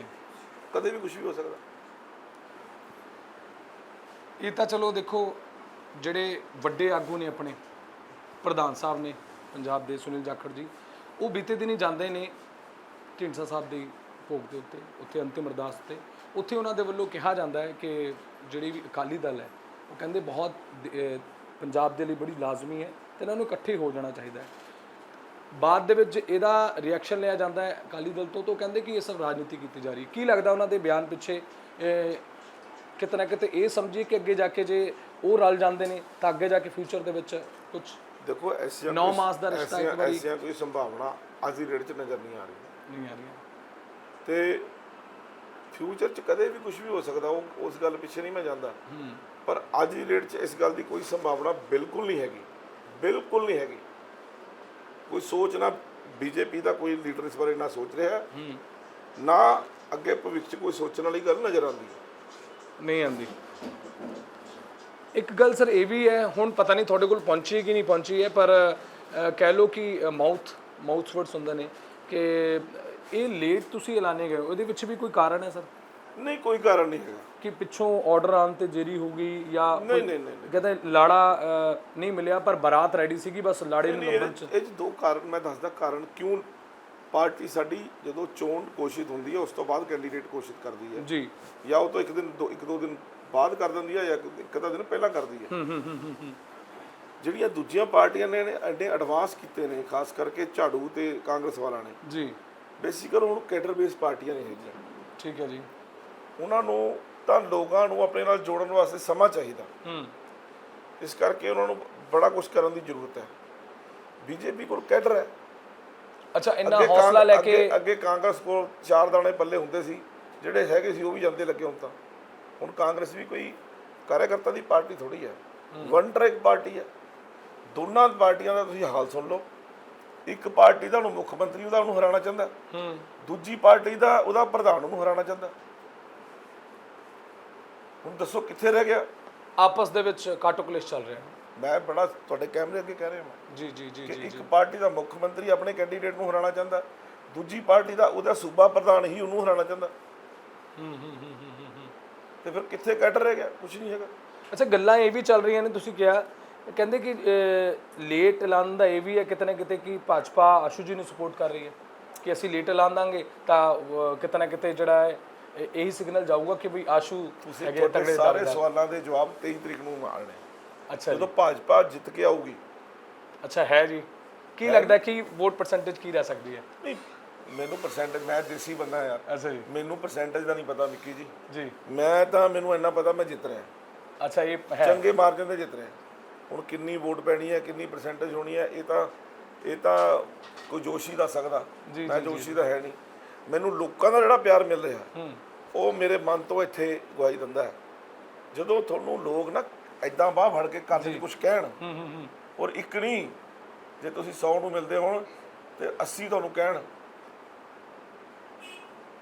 ਕਦੇ ਵੀ ਕੁਝ ਵੀ ਹੋ ਸਕਦਾ। ਇਹ ਤਾਂ ਚਲੋ ਦੇਖੋ ਜਿਹੜੇ ਵੱਡੇ ਆਗੂ ਨੇ ਆਪਣੇ ਪ੍ਰਧਾਨ ਸਾਹਿਬ ਨੇ ਪੰਜਾਬ ਦੇ ਸੁਨੀਲ ਜਾਖੜ ਜੀ ਉਹ ਬੀਤੇ ਦਿਨੀ ਜਾਂਦੇ ਨੇ ਢੀਂਡਸਾ ਸਾਹਿਬ ਦੀ ਭੋਗ ਦੇ ਉੱਤੇ, ਉੱਥੇ ਅੰਤਿਮ ਅਰਦਾਸ ਤੇ। ਉੱਥੇ ਉਹਨਾਂ ਦੇ ਵੱਲੋਂ ਕਿਹਾ ਜਾਂਦਾ ਹੈ ਕਿ ਜਿਹੜੀ ਵੀ ਅਕਾਲੀ ਦਲ ਹੈ, ਉਹ ਕਹਿੰਦੇ ਬਹੁਤ ਅਹ ਪੰਜਾਬ ਦੇ ਲਈ ਬੜੀ ਲਾਜ਼ਮੀ ਹੈ ਤੇ ਇਹਨਾਂ ਨੂੰ ਇਕੱਠੇ ਹੋ ਜਾਣਾ ਚਾਹੀਦਾ ਹੈ। ਬਾਅਦ ਦੇ ਵਿੱਚ ਇਹਦਾ ਰਿਐਕਸ਼ਨ ਲਿਆ ਜਾਂਦਾ ਹੈ ਅਕਾਲੀ ਦਲ ਤੋਂ, ਤਾਂ ਉਹ ਕਹਿੰਦੇ ਕਿ ਇਹ ਸਭ ਰਾਜਨੀਤੀ ਕੀਤੀ ਜਾ ਰਹੀ ਹੈ। ਕੀ ਲੱਗਦਾ ਉਹਨਾਂ ਦੇ ਬਿਆਨ ਪਿੱਛੇ? ਇਹ ਕਿਤੇ ਨਾ ਕਿਤੇ ਇਹ ਸਮਝੀਏ ਕਿ ਅੱਗੇ ਜਾ ਕੇ ਜੇ ਉਹ ਰਲ ਜਾਂਦੇ ਨੇ, ਤਾਂ ਅੱਗੇ ਜਾ ਕੇ ਫਿਊਚਰ ਦੇ ਵਿੱਚ ਕੁਝ ਦੇਖੋ ਐਸੀਆਂ ਨੌ ਕੋਈ- ਮਾਸ ਦਾ ਰਿਸ਼ਤਾ ਇੱਕ ਵਾਰੀ- ਐਸੀਆਂ ਕੋਈ ਸੰਭਾਵਨਾ ਅੱਜ ਦੀ ਡੇਟ 'ਚ ਨਜ਼ਰ ਨਹੀਂ ਆ ਰਹੀ ਨਹੀਂ ਆ ਰਹੀਆਂ। ਤੇ ਫਿਊਚਰ 'ਚ ਕਦੇ ਵੀ ਕੁਝ ਵੀ ਹੋ ਸਕਦਾ ਉਹ ਉਸ ਗੱਲ ਪਿੱਛੇ ਨਹੀਂ ਮੈਂ ਜਾਂਦਾ। ਹੂੰ। ਪਰ ਅੱਜ ਦੀ ਡੇਟ 'ਚ ਇਸ ਗੱਲ ਦੀ ਕੋਈ ਸੰਭਾਵਨਾ ਬਿਲਕੁਲ ਨਹੀਂ ਹੈਗੀ। ਬਿਲਕੁਲ ਨਹੀਂ ਹੈਗੀ। ਕੋਈ ਸੋਚ ਨਾ ਬੀਜੇਪੀ ਦਾ ਕੋਈ ਲੀਡਰ ਇਸ ਬਾਰੇ ਨਾ ਸੋਚ ਰਿਹਾ। ਹੈ, ਹੂੰ ਨਾ ਅੱਗੇ ਭਵਿੱਖ 'ਚ ਕੋਈ ਸੋਚਣ ਵਾਲੀ ਗੱਲ ਨਜ਼ਰ ਆਉਂਦੀ। ਹੈ ਨਹੀਂ ਆਂਦੀ ਇੱਕ ਗੱਲ ਸਰ ਇਹ ਵੀ ਹੈ ਹੁਣ ਪਤਾ ਨਹੀਂ ਤੁਹਾਡੇ ਕੋਲ ਪਹੁੰਚੀ ਕਿ ਨਹੀਂ ਪਹੁੰਚੀ ਹੈ ਪਰ ਅ, ਕਹਿ ਲਓ ਕਿ ਮਾਊਥ ਮਾਊਥ ਵਰਡਸ ਹੁੰਦੇ ਨੇ ਕਿ ਇਹ ਲੇਟ ਤੁਸੀਂ ਐਲਾਨੇ ਗਏ ਹੋ। ਉਹਦੇ ਵਿੱਚ ਵੀ ਕੋਈ ਕਾਰਨ ਹੈ ਸਰ? ਨਹੀਂ ਕੋਈ ਕਾਰਨ ਨਹੀਂ ਹੈਗਾ। ਕਿ ਪਿੱਛੋਂ ਆਰਡਰ ਆਉਣ ਤੇ ਦੇਰੀ ਹੋ ਗਈ ਜਾਂ ਨਹੀਂ ਨਹੀਂ ਨਹੀਂ ਕਹਿੰਦੇ ਲਾੜਾ ਅ, ਨਹੀਂ ਮਿਲਿਆ ਪਰ ਬਾਰਾਤ ਰੈਡੀ ਸੀਗੀ ਬਸ ਲਾੜੇ ਨੂੰ ਲੱਭਣ ਚ। ਇਹ 'ਚ ਦੋ ਕਾਰਨ ਮੈਂ ਦੱਸਦਾ ਕਾਰਨ ਕਿਉਂ ਪਾਰਟੀ ਸਾਡੀ ਜਦੋਂ ਚੋਣ ਘੋਸ਼ਿਤ ਹੁੰਦੀ ਹੈ ਉਸ ਤੋਂ ਬਾਅਦ ਕੈਂਡੀਡੇਟ ਘੋਸ਼ਿਤ ਕਰਦੀ ਹੈ। ਜੀ। ਜਾਂ ਉਹ ਤੋਂ ਇੱਕ ਦਿਨ ਦੋ ਇੱਕ ਦੋ ਦਿਨ ਬਾਅਦ ਕਰ ਦਿੰਦੀ ਹੈ ਜਾਂ ਇੱਕ ਅੱਧਾ ਦਿਨ ਪਹਿਲਾਂ ਕਰਦੀ ਹੈ ਹੂੰ ਹੂੰ ਹੂੰ ਹੂੰ, ਹੂੰ। ਜਿਹੜੀਆਂ ਦੂਜੀਆਂ ਪਾਰਟੀਆਂ ਨੇ ਐਡੇ ਐਡਵਾਂਸ ਕੀਤੇ ਨੇ ਖਾਸ ਕਰਕੇ ਝਾੜੂ ਤੇ ਕਾਂਗਰਸ ਵਾਲਾ ਨੇ। ਜੀ। ਬੇਸਿਕਲ ਹੁਣ ਕੈਡਰ ਬੇਸ ਪਾਰਟੀਆਂ ਨੇ ਹੈਗੀਆਂ ਠੀਕ ਹੈ ਜੀ। ਉਹਨਾਂ ਨੂੰ ਤਾਂ ਲੋਕਾਂ ਨੂੰ ਆਪਣੇ ਨਾਲ ਜੋੜਨ ਵਾਸਤੇ ਸਮਾਂ ਚਾਹੀਦਾ। ਹੂੰ। ਇਸ ਕਰਕੇ ਉਹਨਾਂ ਨੂੰ ਬੜਾ ਕੁਝ ਕਰਨ ਦੀ ਜ਼ਰੂਰਤ ਹੈ। ਬੀਜੇਪੀ ਕੋਲ ਕੈਡਰ ਹੈ। ਅੱਛਾ ਇੰਨਾ ਹੌਸਲਾ ਲੈ ਕੇ ਅੱਗੇ- ਅੱਗੇ ਕਾਂਗਰਸ ਕੋਲ ਚਾਰ ਦਾਣੇ ਪੱਲੇ ਹੁੰਦੇ ਸੀ। ਜਿਹੜੇ ਹੈਗੇ ਸੀ ਉਹ ਵੀ ਜਾਂਦੇ ਲੱਗੇ ਹੁਣ ਤਾਂ। ਹੁਣ ਕਾਂਗਰਸ ਵੀ ਕੋਈ ਕਾਰਜਕਰਤਾ ਦੀ ਪਾਰਟੀ ਥੋੜੀ ਹੈ। ਵਨ ਟਰੈਕ ਪਾਰਟੀ ਹੈ। ਦੋਨਾਂ ਪਾਰਟੀਆਂ ਦਾ ਤੁਸੀਂ ਹਾਲ ਸੁਣ ਲਓ। ਇੱਕ ਪਾਰਟੀ ਦਾ ਉਹਨੂੰ ਮੁੱਖ ਮੰਤਰੀ ਉਹਦਾ ਉਹਨੂੰ ਹਰਾਉਣਾ ਚਾਹੁੰਦਾ। ਹੂੰ। ਦੂਜੀ ਪਾਰਟੀ ਦਾ ਉਹਦਾ ਪ੍ਰਧਾਨ ਉਹਨੂੰ ਹਰਾਉਣਾ ਚਾਹੁੰਦਾ। ਹੁਣ ਦੱਸੋ ਕਿੱਥੇ ਰਹਿ ਗਿਆ? ਆਪਸ ਦੇ ਵਿੱਚ ਕਾਟੋ ਕਲੇਸ਼ ਚੱਲ ਰਿਹਾ। ਮੈਂ ਬੜਾ ਤੁਹਾਡੇ ਕੈਮਰੇ ਅੱਗੇ ਕਹਿ ਰਿਹਾ ਹਾਂ ਜੀ ਜੀ ਜੀ ਜੀ ਇੱਕ ਪਾਰਟੀ ਦਾ ਮੁੱਖ ਮੰਤਰੀ ਆਪਣੇ ਕੈਂਡੀਡੇਟ ਨੂੰ ਹਰਾਉਣਾ ਚਾਹੁੰਦਾ। ਦੂਜੀ ਪਾਰਟੀ ਦਾ ਉਹਦਾ ਸੂਬਾ ਪ੍ਰਧਾਨ ਹੀ ਉਹਨੂੰ ਹਰਾਉਣਾ ਚਾਹੁੰਦਾ। ਹੂੰ, ਹੂੰ। ਤੇ ਫਿਰ ਕਿੱਥੇ ਕੱਢ ਰਹਿ ਗਿਆ? ਕੁਝ ਨਹੀਂ ਹੈਗਾ। ਅੱਛਾ ਗੱਲਾਂ ਇਹ ਵੀ ਚੱਲ ਰਹੀਆਂ ਨੇ ਤੁਸੀਂ ਕਿਹਾ। ਕਹਿੰਦੇ ਕਿ ਲੇਟ ਐਲਾਨ ਦਾ ਇਹ ਵੀ ਹੈ ਕਿਤੇ ਨਾ ਕਿਤੇ ਕਿ ਭਾਜਪਾ ਆਸ਼ੂ ਜੀ ਨੂੰ ਸਪੋਰਟ ਕਰ ਰਹੀ ਹੈ। ਕਿ ਅਸੀਂ ਲੇਟ ਐਲਾਨ ਦਾਂਗੇ ਤਾਂ ਕਿਤੇ ਨਾ ਕਿਤੇ ਜਿਹੜਾ ਹੈ ਇਹ- ਸਿਗਨਲ ਜਾਊਗਾ ਕਿ ਵੀ ਆਸ਼ੂ ਤੁਸੀਂ ਤੁਹਾਡੇ ਤਗੜੇ ਸਾਰੇ। ਸਵਾਲਾਂ ਦੇ ਜਵਾਬ 23 ਤਰੀਕ ਨੂੰ ਮਾਰਨੇ। ਅੱਛਾ ਜਦੋਂ ਭਾਜਪਾ ਜਿੱਤ ਕੇ ਆਊਗੀ। ਅੱਛਾ ਹੈ ਜੀ। ਕੀ ਲੱਗਦਾ ਕਿ ਵੋਟ ਪਰਸੈਂਟੇਜ ਕੀ ਰਹਿ ਸਕਦੀ ਹੈ? ਨਹੀਂ ਮੈਨੂੰ ਪਰਸੈਂਟੇਜ ਮੈਂ ਦੇਸੀ ਬੰਦਾ ਯਾਰ। ਅੱਛਾ ਜੀ। ਮੈਨੂੰ ਪਰਸੈਂਟੇਜ ਦਾ ਨਹੀਂ ਪਤਾ ਵਿੱਕੀ ਜੀ। ਜੀ। ਮੈਂ ਤਾਂ ਮੈਨੂੰ ਇੰਨਾ ਪਤਾ ਮੈਂ ਜਿੱਤ ਰਿਹਾ। ਅੱਛਾ ਇਹ ਹੈ। ਚੰਗੇ ਮਾਰਜਨ ਤੇ ਜਿੱਤ ਰਿਹਾ। ਹੁਣ ਕਿੰਨੀ ਵੋਟ ਪੈਣੀ ਹੈ ਕਿੰਨੀ ਪਰਸੈਂਟੇਜ ਹੋਣੀ ਹੈ ਇਹ ਤਾਂ ਇਹ ਤਾਂ ਕੋਈ ਜੋਸ਼ੀ ਦੱਸ ਸਕਦਾ। ਮੈਂ ਜੋਸ਼ੀ ਦਾ ਹੈ ਨਹੀਂ। ਮੈਨੂੰ ਲੋਕਾਂ ਦਾ ਜਿਹੜਾ ਪਿਆਰ ਮਿਲ ਰਿਹਾ ਹੂੰ। ਉਹ ਮੇਰੇ ਮਨ ਤੋਂ ਇੱਥੇ ਗਵਾਹੀ ਦਿੰਦਾ ਹੈ। ਜਦੋਂ ਤੁਹਾਨੂੰ ਲੋਕ ਨਾ ਐਦਾਂ ਬਾਹ ਫੜ ਕੇ ਕੰਨ 'ਚ ਕੁਝ ਕਹਿਣ ਹੂੰ ਹੂੰ ਹੂੰ। ਔਰ ਇੱਕ ਨਹੀਂ ਜੇ ਤੁਸੀਂ 100 ਨੂੰ ਮਿਲਦੇ ਹੋਣ ਤੇ 80 ਤੁਹਾਨੂੰ ਕਹਿਣ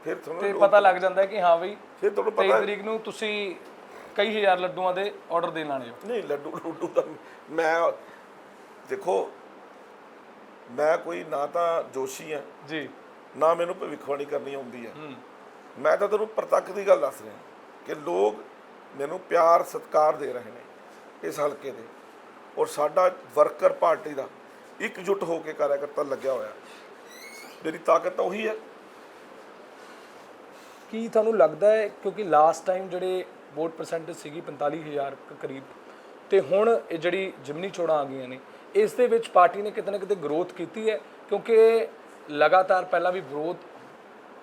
ਫਿਰ ਤੁਹਾਨੂੰ ਤੇ ਪਤਾ ਲੱਗ ਜਾਂਦਾ ਹੈ ਕਿ ਹਾਂ ਬਈ ਫਿਰ ਤੁਹਾਨੂੰ 23 ਪਤਾ ਤਰੀਕ ਨੂੰ ਤੁਸੀਂ ਕਈ ਹਜ਼ਾਰ ਲੱਡੂਆਂ ਦੇ ਆਰਡਰ ਦੇਣ ਆਣੇ ਹੋ। ਨਹੀਂ ਲੱਡੂ ਲੱਡੂ ਤਾਂ ਮੈਂ ਦੇਖੋ ਮੈਂ ਕੋਈ ਨਾ ਤਾਂ ਜੋਸ਼ੀ ਆ ਜੀ। ਨਾ ਮੈਨੂੰ ਭਵਿੱਖਬਾਣੀ ਕਰਨੀ ਆਉਂਦੀ ਹੈ। ਹੂੰ। ਮੈਂ ਤਾਂ ਤੁਹਾਨੂੰ ਪ੍ਰਤੱਖ ਦੀ ਗੱਲ ਦੱਸ ਰਿਹਾ ਕਿ ਲੋਕ ਮੈਨੂੰ ਪਿਆਰ ਸਤਿਕਾਰ ਦੇ ਰਹੇ ਨੇ ਇਸ ਹਲਕੇ ਦੇ। ਔਰ ਸਾਡਾ ਵਰਕਰ ਪਾਰਟੀ ਦਾ ਇਕਜੁੱਟ ਹੋ ਕੇ ਕਾਰਜਕਰਤਾ ਲੱਗਿਆ ਹੋਇਆ। ਮੇਰੀ ਤਾਕਤ ਤਾਂ ਉਹੀ ਹੈ। ਕੀ ਤੁਹਾਨੂੰ ਲੱਗਦਾ ਹੈ? ਕਿਉਂਕਿ ਲਾਸਟ ਟਾਈਮ ਜਿਹੜੇ ਵੋਟ ਪਰਸੈਂਟੇਜ ਸੀਗੀ 45000 ਕ- ਕਰੀਬ ਤੇ ਹੁਣ ਇਹ ਜਿਹੜੀ ਜਿਮਨੀ ਚੋਣਾਂ ਆ ਗਈਆਂ ਨੇ ਇਸ ਦੇ ਵਿੱਚ ਪਾਰਟੀ ਨੇ ਕਿਤੇ ਨਾ ਕਿਤੇ ਗਰੋਥ ਕੀਤੀ ਹੈ? ਕਿਉਂਕਿ ਲਗਾਤਾਰ ਪਹਿਲਾਂ ਵੀ ਵਿਰੋਧ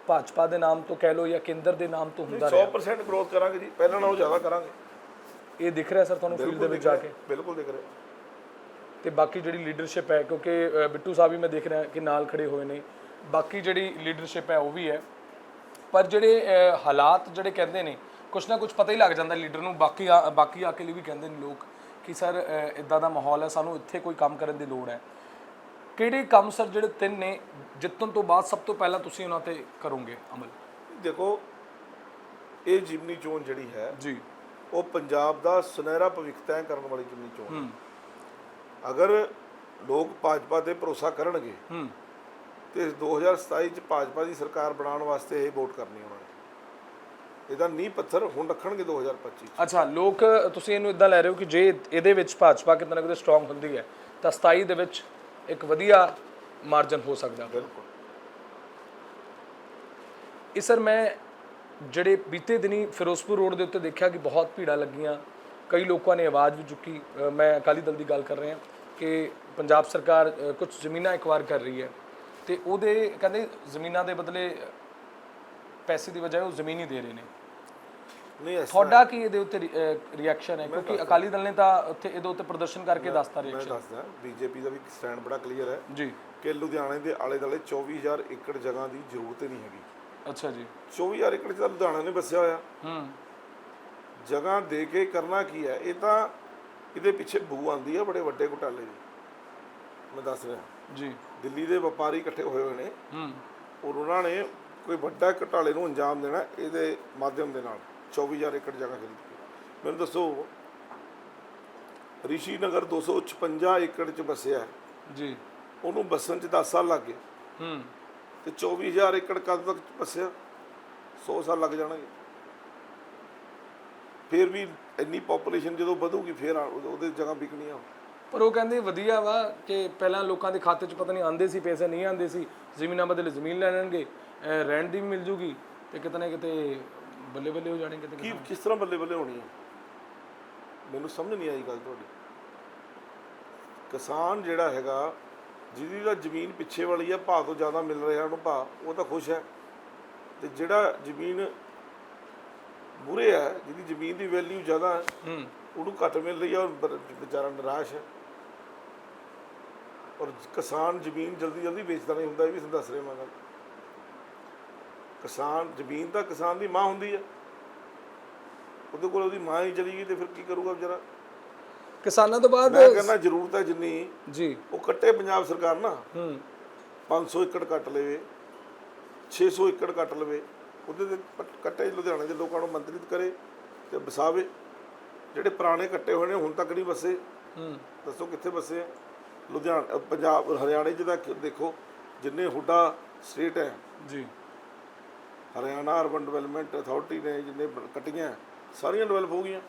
ਭਾਜਪਾ ਦੇ ਨਾਮ ਤੋਂ ਕਹਿ ਲਓ ਜਾਂ ਕੇਂਦਰ ਦੇ ਨਾਮ ਤੋਂ ਹੁੰਦਾ ਰਿਹਾ। 100% ਗਰੋਥ ਕਰਾਂਗੇ ਜੀ ਪਹਿਲਾਂ ਨਾਲੋਂ ਜ਼ਿਆਦਾ ਕਰਾਂਗੇ। ਇਹ ਦਿਖ ਰਿਹਾ ਸਰ ਤੁਹਾਨੂੰ ਫੀਲਡ ਦੇ ਵਿੱਚ ਜਾ ਕੇ? ਬਿਲਕੁਲ ਦਿਖ ਰਿਹਾ। ਤੇ ਬਾਕੀ ਜਿਹੜੀ ਲੀਡਰਸ਼ਿਪ ਹੈ ਕਿਉਂਕਿ ਬਿੱਟੂ ਸਾਹਿਬ ਵੀ ਮੈਂ ਦੇਖ ਰਿਹਾ ਕਿ ਨਾਲ ਖੜੇ ਹੋਏ ਨੇ। ਬਾਕੀ ਜਿਹੜੀ ਲੀਡਰਸ਼ਿਪ ਹੈ ਉਹ ਵੀ ਹੈ। ਪਰ ਜਿਹੜੇ ਹਾਲਾਤ ਜਿਹੜੇ ਕਹਿੰਦੇ ਨੇ ਕੁਛ ਨਾ ਕੁਛ ਪਤਾ ਹੀ ਲੱਗ ਜਾਂਦਾ ਲੀਡਰ ਨੂੰ ਬਾਕੀ ਬਾਕੀ ਆ ਕੇ ਲਈ ਵੀ ਕਹਿੰਦੇ ਨੇ ਲੋਕ ਕਿ ਸਰ ਇਦਾਂ ਦਾ ਮਾਹੌਲ ਹੈ ਸਾਨੂੰ ਇੱਥੇ ਕੋਈ ਕੰਮ ਕਰਨ ਦੀ ਲੋੜ ਹੈ। ਕਿਹੜੇ ਕੰਮ ਸਰ ਜਿਹੜੇ ਤਿੰਨ ਨੇ ਜਿੱਤਣ ਤੋਂ ਬਾਅਦ ਸਭ ਤੋਂ ਪਹਿਲਾਂ ਤੁਸੀਂ ਉਹਨਾਂ ਤੇ ਕਰੋਗੇ ਅਮਲ? ਦੇਖੋ ਇਹ ਜਿਮਨੀ ਚੋਣ ਜਿਹੜੀ ਹੈ ਜੀ। ਉਹ ਪੰਜਾਬ ਦਾ ਸੁਨਹਿਰਾ ਭਵਿੱਖ ਤੈਅ ਕਰਨ ਵਾਲੀ ਜਿਮਨੀ ਚੋਣ। ਹੂੰ। ਅਗਰ ਲੋਕ ਭਾਜਪਾ ਤੇ ਭਰੋਸਾ ਕਰਨਗੇ ਹੂੰ। ਤੇ 2027 ਚ ਭਾਜਪਾ ਦੀ ਸਰਕਾਰ ਬਣਾਉਣ ਵਾਸਤੇ ਇਹ ਵੋਟ ਕਰਨੀ ਉਹਨਾਂ ਨੇ। ਇਹਦਾ ਨੀਂਹ ਪੱਥਰ ਹੁਣ ਰੱਖਣਗੇ 2025 ਚ। ਅੱਛਾ ਲੋਕ ਤੁਸੀਂ ਇਹਨੂੰ ਇਦਾਂ ਲੈ ਰਹੇ ਹੋ ਕਿ ਜੇ ਇਹਦੇ ਵਿੱਚ ਭਾਜਪਾ ਕਿਤੇ ਨਾ ਕਿਤੇ ਸਟਰੋਂਗ ਹੁੰਦੀ ਹੈ ਤਾਂ 27 ਦੇ ਵਿੱਚ ਇੱਕ ਵਧੀਆ ਮਾਰਜਨ ਹੋ ਸਕਦਾ। ਬਿਲਕੁਲ। ਇਹ ਸਰ ਮੈਂ ਜਿਹੜੇ ਬੀਤੇ ਦਿਨੀ ਫਿਰੋਜ਼ਪੁਰ ਰੋਡ ਦੇ ਉੱਤੇ ਦੇਖਿਆ ਕਿ ਬਹੁਤ ਭੀੜਾਂ ਲੱਗੀਆਂ। ਕਈ ਲੋਕਾਂ ਨੇ ਆਵਾਜ਼ ਵੀ ਚੁੱਕੀ। ਮੈਂ ਅਕਾਲੀ ਦਲ ਦੀ ਗੱਲ ਕਰ ਰਿਹਾ ਕਿ ਪੰਜਾਬ ਸਰਕਾਰ ਕੁਝ ਜ਼ਮੀਨਾਂ ਐਕਵਾਇਰ ਕਰ ਰਹੀ ਹੈ। ਤੇ ਉਹਦੇ ਕਹਿੰਦੇ ਜ਼ਮੀਨਾਂ ਦੇ ਬਦਲੇ ਪੈਸੇ ਦੀ ਬਜਾਏ ਉਹ ਜ਼ਮੀਨ ਹੀ ਦੇ ਰਹੇ ਨੇ। ਨਹੀਂ ਇਸ ਤੁਹਾਡਾ ਕੀ ਇਹਦੇ ਉੱਤੇ ਰਿਐਕਸ਼ਨ ਹੈ? ਕਿਉਂਕਿ ਅਕਾਲੀ ਦਲ ਨੇ ਤਾਂ ਉੱਥੇ ਇਹਦੇ ਉੱਤੇ ਪ੍ਰਦਰਸ਼ਨ ਕਰਕੇ ਦੱਸਤਾ ਮੈਂ ਰਿਐਕਸ਼ਨ ਦੱਸਦਾ ਬੀਜੇਪੀ ਦਾ ਵੀ ਸਟੈਂਡ ਬੜਾ ਕਲੀਅਰ ਹੈ। ਜੀ। ਕਿ ਲੁਧਿਆਣੇ ਦੇ ਆਲੇ ਦੁਆਲੇ 24000 ਏਕੜ ਜਗ੍ਹਾ ਦੀ ਜ਼ਰੂਰਤ ਹੀ ਨਹੀਂ ਹੈਗੀ। ਅੱਛਾ ਜੀ। 24000 ਏਕੜ 'ਚ ਤਾਂ ਲੁਧਿਆਣਾ ਨੇ ਵਸਿਆ ਹੋਇਆ। ਹੂੰ। ਜਗ੍ਹਾ ਦੇ ਕੇ ਕਰਨਾ ਕੀ ਹੈ? ਇਹ ਤਾਂ ਇਹਦੇ ਪਿੱਛੇ ਬੂ ਆਂਦੀ ਹੈ ਬੜੇ ਵੱਡੇ ਘੁਟਾਲੇ ਦੀ। ਮੈਂ ਦੱਸ ਰਿਹਾ। ਜੀ। ਦਿੱਲੀ ਦੇ ਵਪਾਰੀ ਇਕੱਠੇ ਹੋਏ ਹੋਏ ਨੇ। ਹੂੰ। ਔਰ ਉਹਨਾਂ ਨੇ ਕੋਈ ਵੱਡਾ ਘੁਟਾਲੇ ਨੂੰ ਅੰਜਾਮ ਦੇਣਾ ਇਹਦੇ ਮਾਧਿਅਮ ਦੇ ਨਾਲ 24000 ਏਕੜ ਜਗ੍ਹਾ ਖਰੀਦ ਕੇ। ਮੈਨੂੰ ਦੱਸੋ ਰਿਸ਼ੀ ਨਗਰ 256 ਏਕੜ ਚ ਵਸਿਆ ਹੈ। ਜੀ। ਉਹਨੂੰ ਬਸਣ ਚ 10 ਸਾਲ ਲੱਗ ਗਏ। ਹੂੰ। ਤੇ 24000 ਏਕੜ ਕਦ ਤੱਕ ਵਸਿਆ 100 ਸਾਲ ਲੱਗ ਜਾਣਗੇ। ਫਿਰ ਵੀ ਇੰਨੀ ਪੋਪੂਲੇਸ਼ਨ ਜਦੋਂ ਵਧੂਗੀ ਫਿਰ ਉਹਦੇ ਜਗ੍ਹਾ ਵਿਕਣੀਆਂ। ਪਰ ਉਹ ਕਹਿੰਦੇ ਵਧੀਆ ਵਾ ਕਿ ਪਹਿਲਾਂ ਲੋਕਾਂ ਦੇ ਖਾਤੇ 'ਚ ਪਤਾ ਨਹੀਂ ਆਂਦੇ ਸੀ ਪੈਸੇ ਨਹੀਂ ਆਂਦੇ ਸੀ ਜ਼ਮੀਨਾਂ ਬਦਲੇ ਜ਼ਮੀਨ ਲੈ ਲੈਣਗੇ ਰੈਂਟ ਦੀ ਵੀ ਮਿਲ ਜੂਗੀ ਤੇ ਕਿਤੇ ਨਾ ਕਿਤੇ ਬੱਲੇ ਬੱਲੇ ਹੋ ਜਾਣੇ ਕਿਤੇ ਕੀ ਕਿਸ ਤਰ੍ਹਾਂ ਬੱਲੇ ਬੱਲੇ ਹੋਣੀ ਹੈ ਮੈਨੂੰ ਸਮਝ ਨਹੀਂ ਆਈ ਗੱਲ ਤੁਹਾਡੀ। ਕਿਸਾਨ ਜਿਹੜਾ ਹੈਗਾ ਜਿਹਦੀ ਦਾ ਜ਼ਮੀਨ ਪਿੱਛੇ ਵਾਲੀ ਹੈ ਭਾਅ ਤੋਂ ਜ਼ਿਆਦਾ ਮਿਲ ਰਿਹਾ ਉਹਨੂੰ ਭਾਅ ਉਹ ਤਾਂ ਖੁਸ਼ ਹੈ। ਤੇ ਜਿਹੜਾ ਜ਼ਮੀਨ ਬੁਰੇ ਹੈ ਜਿਹਦੀ ਜ਼ਮੀਨ ਦੀ ਵੈਲਿਊ ਜ਼ਿਆਦਾ ਹੈ ਉਹਨੂੰ ਘੱਟ ਮਿਲ ਰਹੀ ਹੈ ਔਰ ਵਿਚਾਰਾ ਨਿਰਾਸ਼ ਹੈ। ਔਰ ਕਿਸਾਨ ਜ਼ਮੀਨ ਜਲਦੀ ਜਲਦੀ ਵੇਚਦਾ ਨਹੀਂ ਹੁੰਦਾ ਇਹ ਵੀ ਦੱਸ ਰਿਹਾ ਮੈਂ ਗੱਲ ਕਿਸਾਨ ਜ਼ਮੀਨ ਤਾਂ ਕਿਸਾਨ ਦੀ ਮਾਂ ਹੁੰਦੀ ਹੈ। ਉਹਦੇ ਕੋਲ ਉਹਦੀ ਮਾਂ ਹੀ ਚਲੀ ਗਈ ਤੇ ਫਿਰ ਕੀ ਕਰੂਗਾ ਵਿਚਾਰਾ? ਕਿਸਾਨਾਂ ਤੋਂ ਬਾਅਦ ਮੈਂ ਕਹਿੰਦਾ ਜ਼ਰੂਰਤ ਹੈ ਜਿੰਨੀ ਜੀ। ਉਹ ਕੱਟੇ ਪੰਜਾਬ ਸਰਕਾਰ ਨਾ। ਹੂੰ। 500 ਏਕੜ ਕੱਟ ਲਵੇ 600 ਏਕੜ ਕੱਟ ਲਵੇ ਉਹਦੇ ਤੇ ਕੱਟੇ ਲੁਧਿਆਣੇ ਦੇ ਲੋਕਾਂ ਨੂੰ ਮੰਤਰਿਤ ਕਰੇ ਤੇ ਵਸਾਵੇ। ਜਿਹੜੇ ਪੁਰਾਣੇ ਕੱਟੇ ਹੋਏ ਨੇ ਹੁਣ ਤੱਕ ਨਹੀਂ ਵਸੇ। ਹੂੰ। ਦੱਸੋ ਕਿੱਥੇ ਵਸੇ ਆ? ਲੁਧਿਆਣਾ ਪੰਜਾਬ ਹਰਿਆਣੇ ਜਿਹਦਾ ਦੇਖੋ ਜਿੰਨੇ ਹੁੱਡਾ ਸਟੇਟ ਹੈ ਜੀ। ਹਰਿਆਣਾ ਅਰਬਨ ਡਿਵੈਲਪਮੈਂਟ ਅਥਾਰਟੀ ਨੇ ਜਿੰਨੇ ਕੱਟੀਆਂ ਸਾਰੀਆਂ ਡਿਵੈਲਪ ਹੋ ਗਈਆਂ।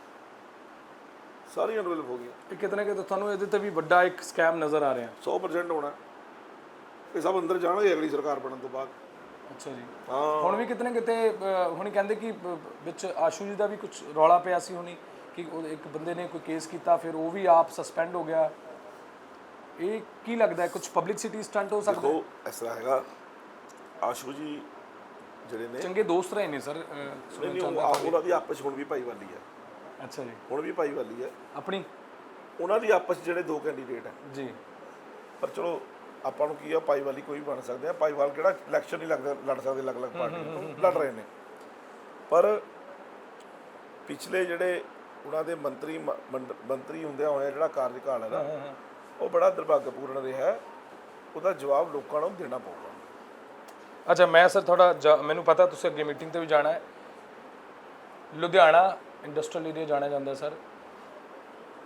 ਸਾਰੀਆਂ ਡਿਵੈਲਪ ਹੋ ਗਈਆਂ। ਇਹ ਕਿਤੇ ਨਾ ਕਿਤੇ ਤੁਹਾਨੂੰ ਇਹਦੇ ਤੇ ਵੀ ਵੱਡਾ ਇੱਕ ਸਕੈਮ ਨਜ਼ਰ ਆ ਰਿਹਾ। 100% ਹੋਣਾ। ਇਹ ਸਭ ਅੰਦਰ ਜਾਣਗੇ ਅਗਲੀ ਸਰਕਾਰ ਬਣਨ ਤੋਂ ਬਾਅਦ। ਅੱਛਾ ਜੀ। ਹਾਂ। ਹੁਣ ਵੀ ਕਿਤੇ ਨਾ ਕਿਤੇ ਹੁਣ ਕਹਿੰਦੇ ਕਿ ਵਿੱਚ ਆਸ਼ੂ ਜੀ ਦਾ ਵੀ ਕੁਝ ਰੌਲਾ ਪਿਆ ਸੀ ਹੁਣੀ ਕਿ ਇੱਕ ਬੰਦੇ ਨੇ ਕੋਈ ਕੇਸ ਕੀਤਾ ਫਿਰ ਉਹ ਵੀ ਆਪ ਸਸਪੈਂਡ ਹੋ ਗਿਆ। ਇਹ ਕੀ ਲੱਗਦਾ ਹੈ? ਕੁਝ ਪਬਲਿਸਿਟੀ ਸਟੰਟ ਹੋ ਸਕਦਾ ਹੈ? ਦੇਖੋ ਇਸ ਤਰ੍ਹਾਂ ਹੈਗਾ। ਆਸ਼ੂ ਜੀ ਜਿਹੜੇ ਨੇ ਚੰਗੇ ਦੋਸਤ ਰਹੇ ਨੇ ਸਰ ਨਹੀਂ ਨਹੀਂ ਉਹ- ਆਹ ਉਹਨਾਂ ਦੀ ਆਪਸ 'ਚ ਹੁਣ ਵੀ ਭਾਈਵਾਲੀ ਹੈ। ਅੱਛਾ ਜੀ। ਹੁਣ ਵੀ ਭਾਈਵਾਲੀ ਹੈ। ਆਪਣੀ? ਉਹਨਾਂ ਦੀ ਆਪਸ 'ਚ ਜਿਹੜੇ ਦੋ ਕੈਂਡੀਡੇਟ ਹੈ। ਜੀ। ਪਰ ਚਲੋ ਆਪਾਂ ਨੂੰ ਕੀ ਆ ਭਾਈਵਾਲੀ ਕੋਈ ਵੀ ਬਣ ਸਕਦੇ ਆ ਭਾਈਵਾਲ ਕਿਹੜਾ ਇਲੈਕਸ਼ਨ ਨਹੀਂ ਲੱਗਦਾ ਲੜ ਸਕਦੇ ਅਲੱਗ-ਅਲੱਗ ਪਾਰਟੀਆਂ ਤੋਂ ਲੜ ਰਹੇ ਨੇ। ਪਰ ਪਿਛਲੇ ਜਿਹੜੇ ਉਹਨਾਂ ਦੇ ਮੰਤਰੀ ਮ- ਮੰਡ- ਮੰਤਰੀ ਹੁੰਦਿਆਂ ਹੋਇਆ ਜਿਹੜਾ ਕਾਰਜਕਾਲ ਹੈ ਨਾ ਉਹ ਬੜਾ ਦੁਰਭਾਗਾਪੂਰਨ ਰਿਹਾ। ਉਹਦਾ ਜਵਾਬ ਲੋਕਾਂ ਨੂੰ ਦੇਣਾ ਪਊਗਾ। ਅੱਛਾ ਮੈਂ ਸਰ ਥੋੜਾ ਮੈਨੂੰ ਪਤਾ ਤੁਸੀਂ ਅੱਗੇ ਮੀਟਿੰਗ ਤੇ ਵੀ ਜਾਣਾ ਹੈ। ਲੁਧਿਆਣਾ ਇੰਡਸਟਰੀਅਲ ਏਰੀਆ ਜਾਣਿਆ ਜਾਂਦਾ ਸਰ।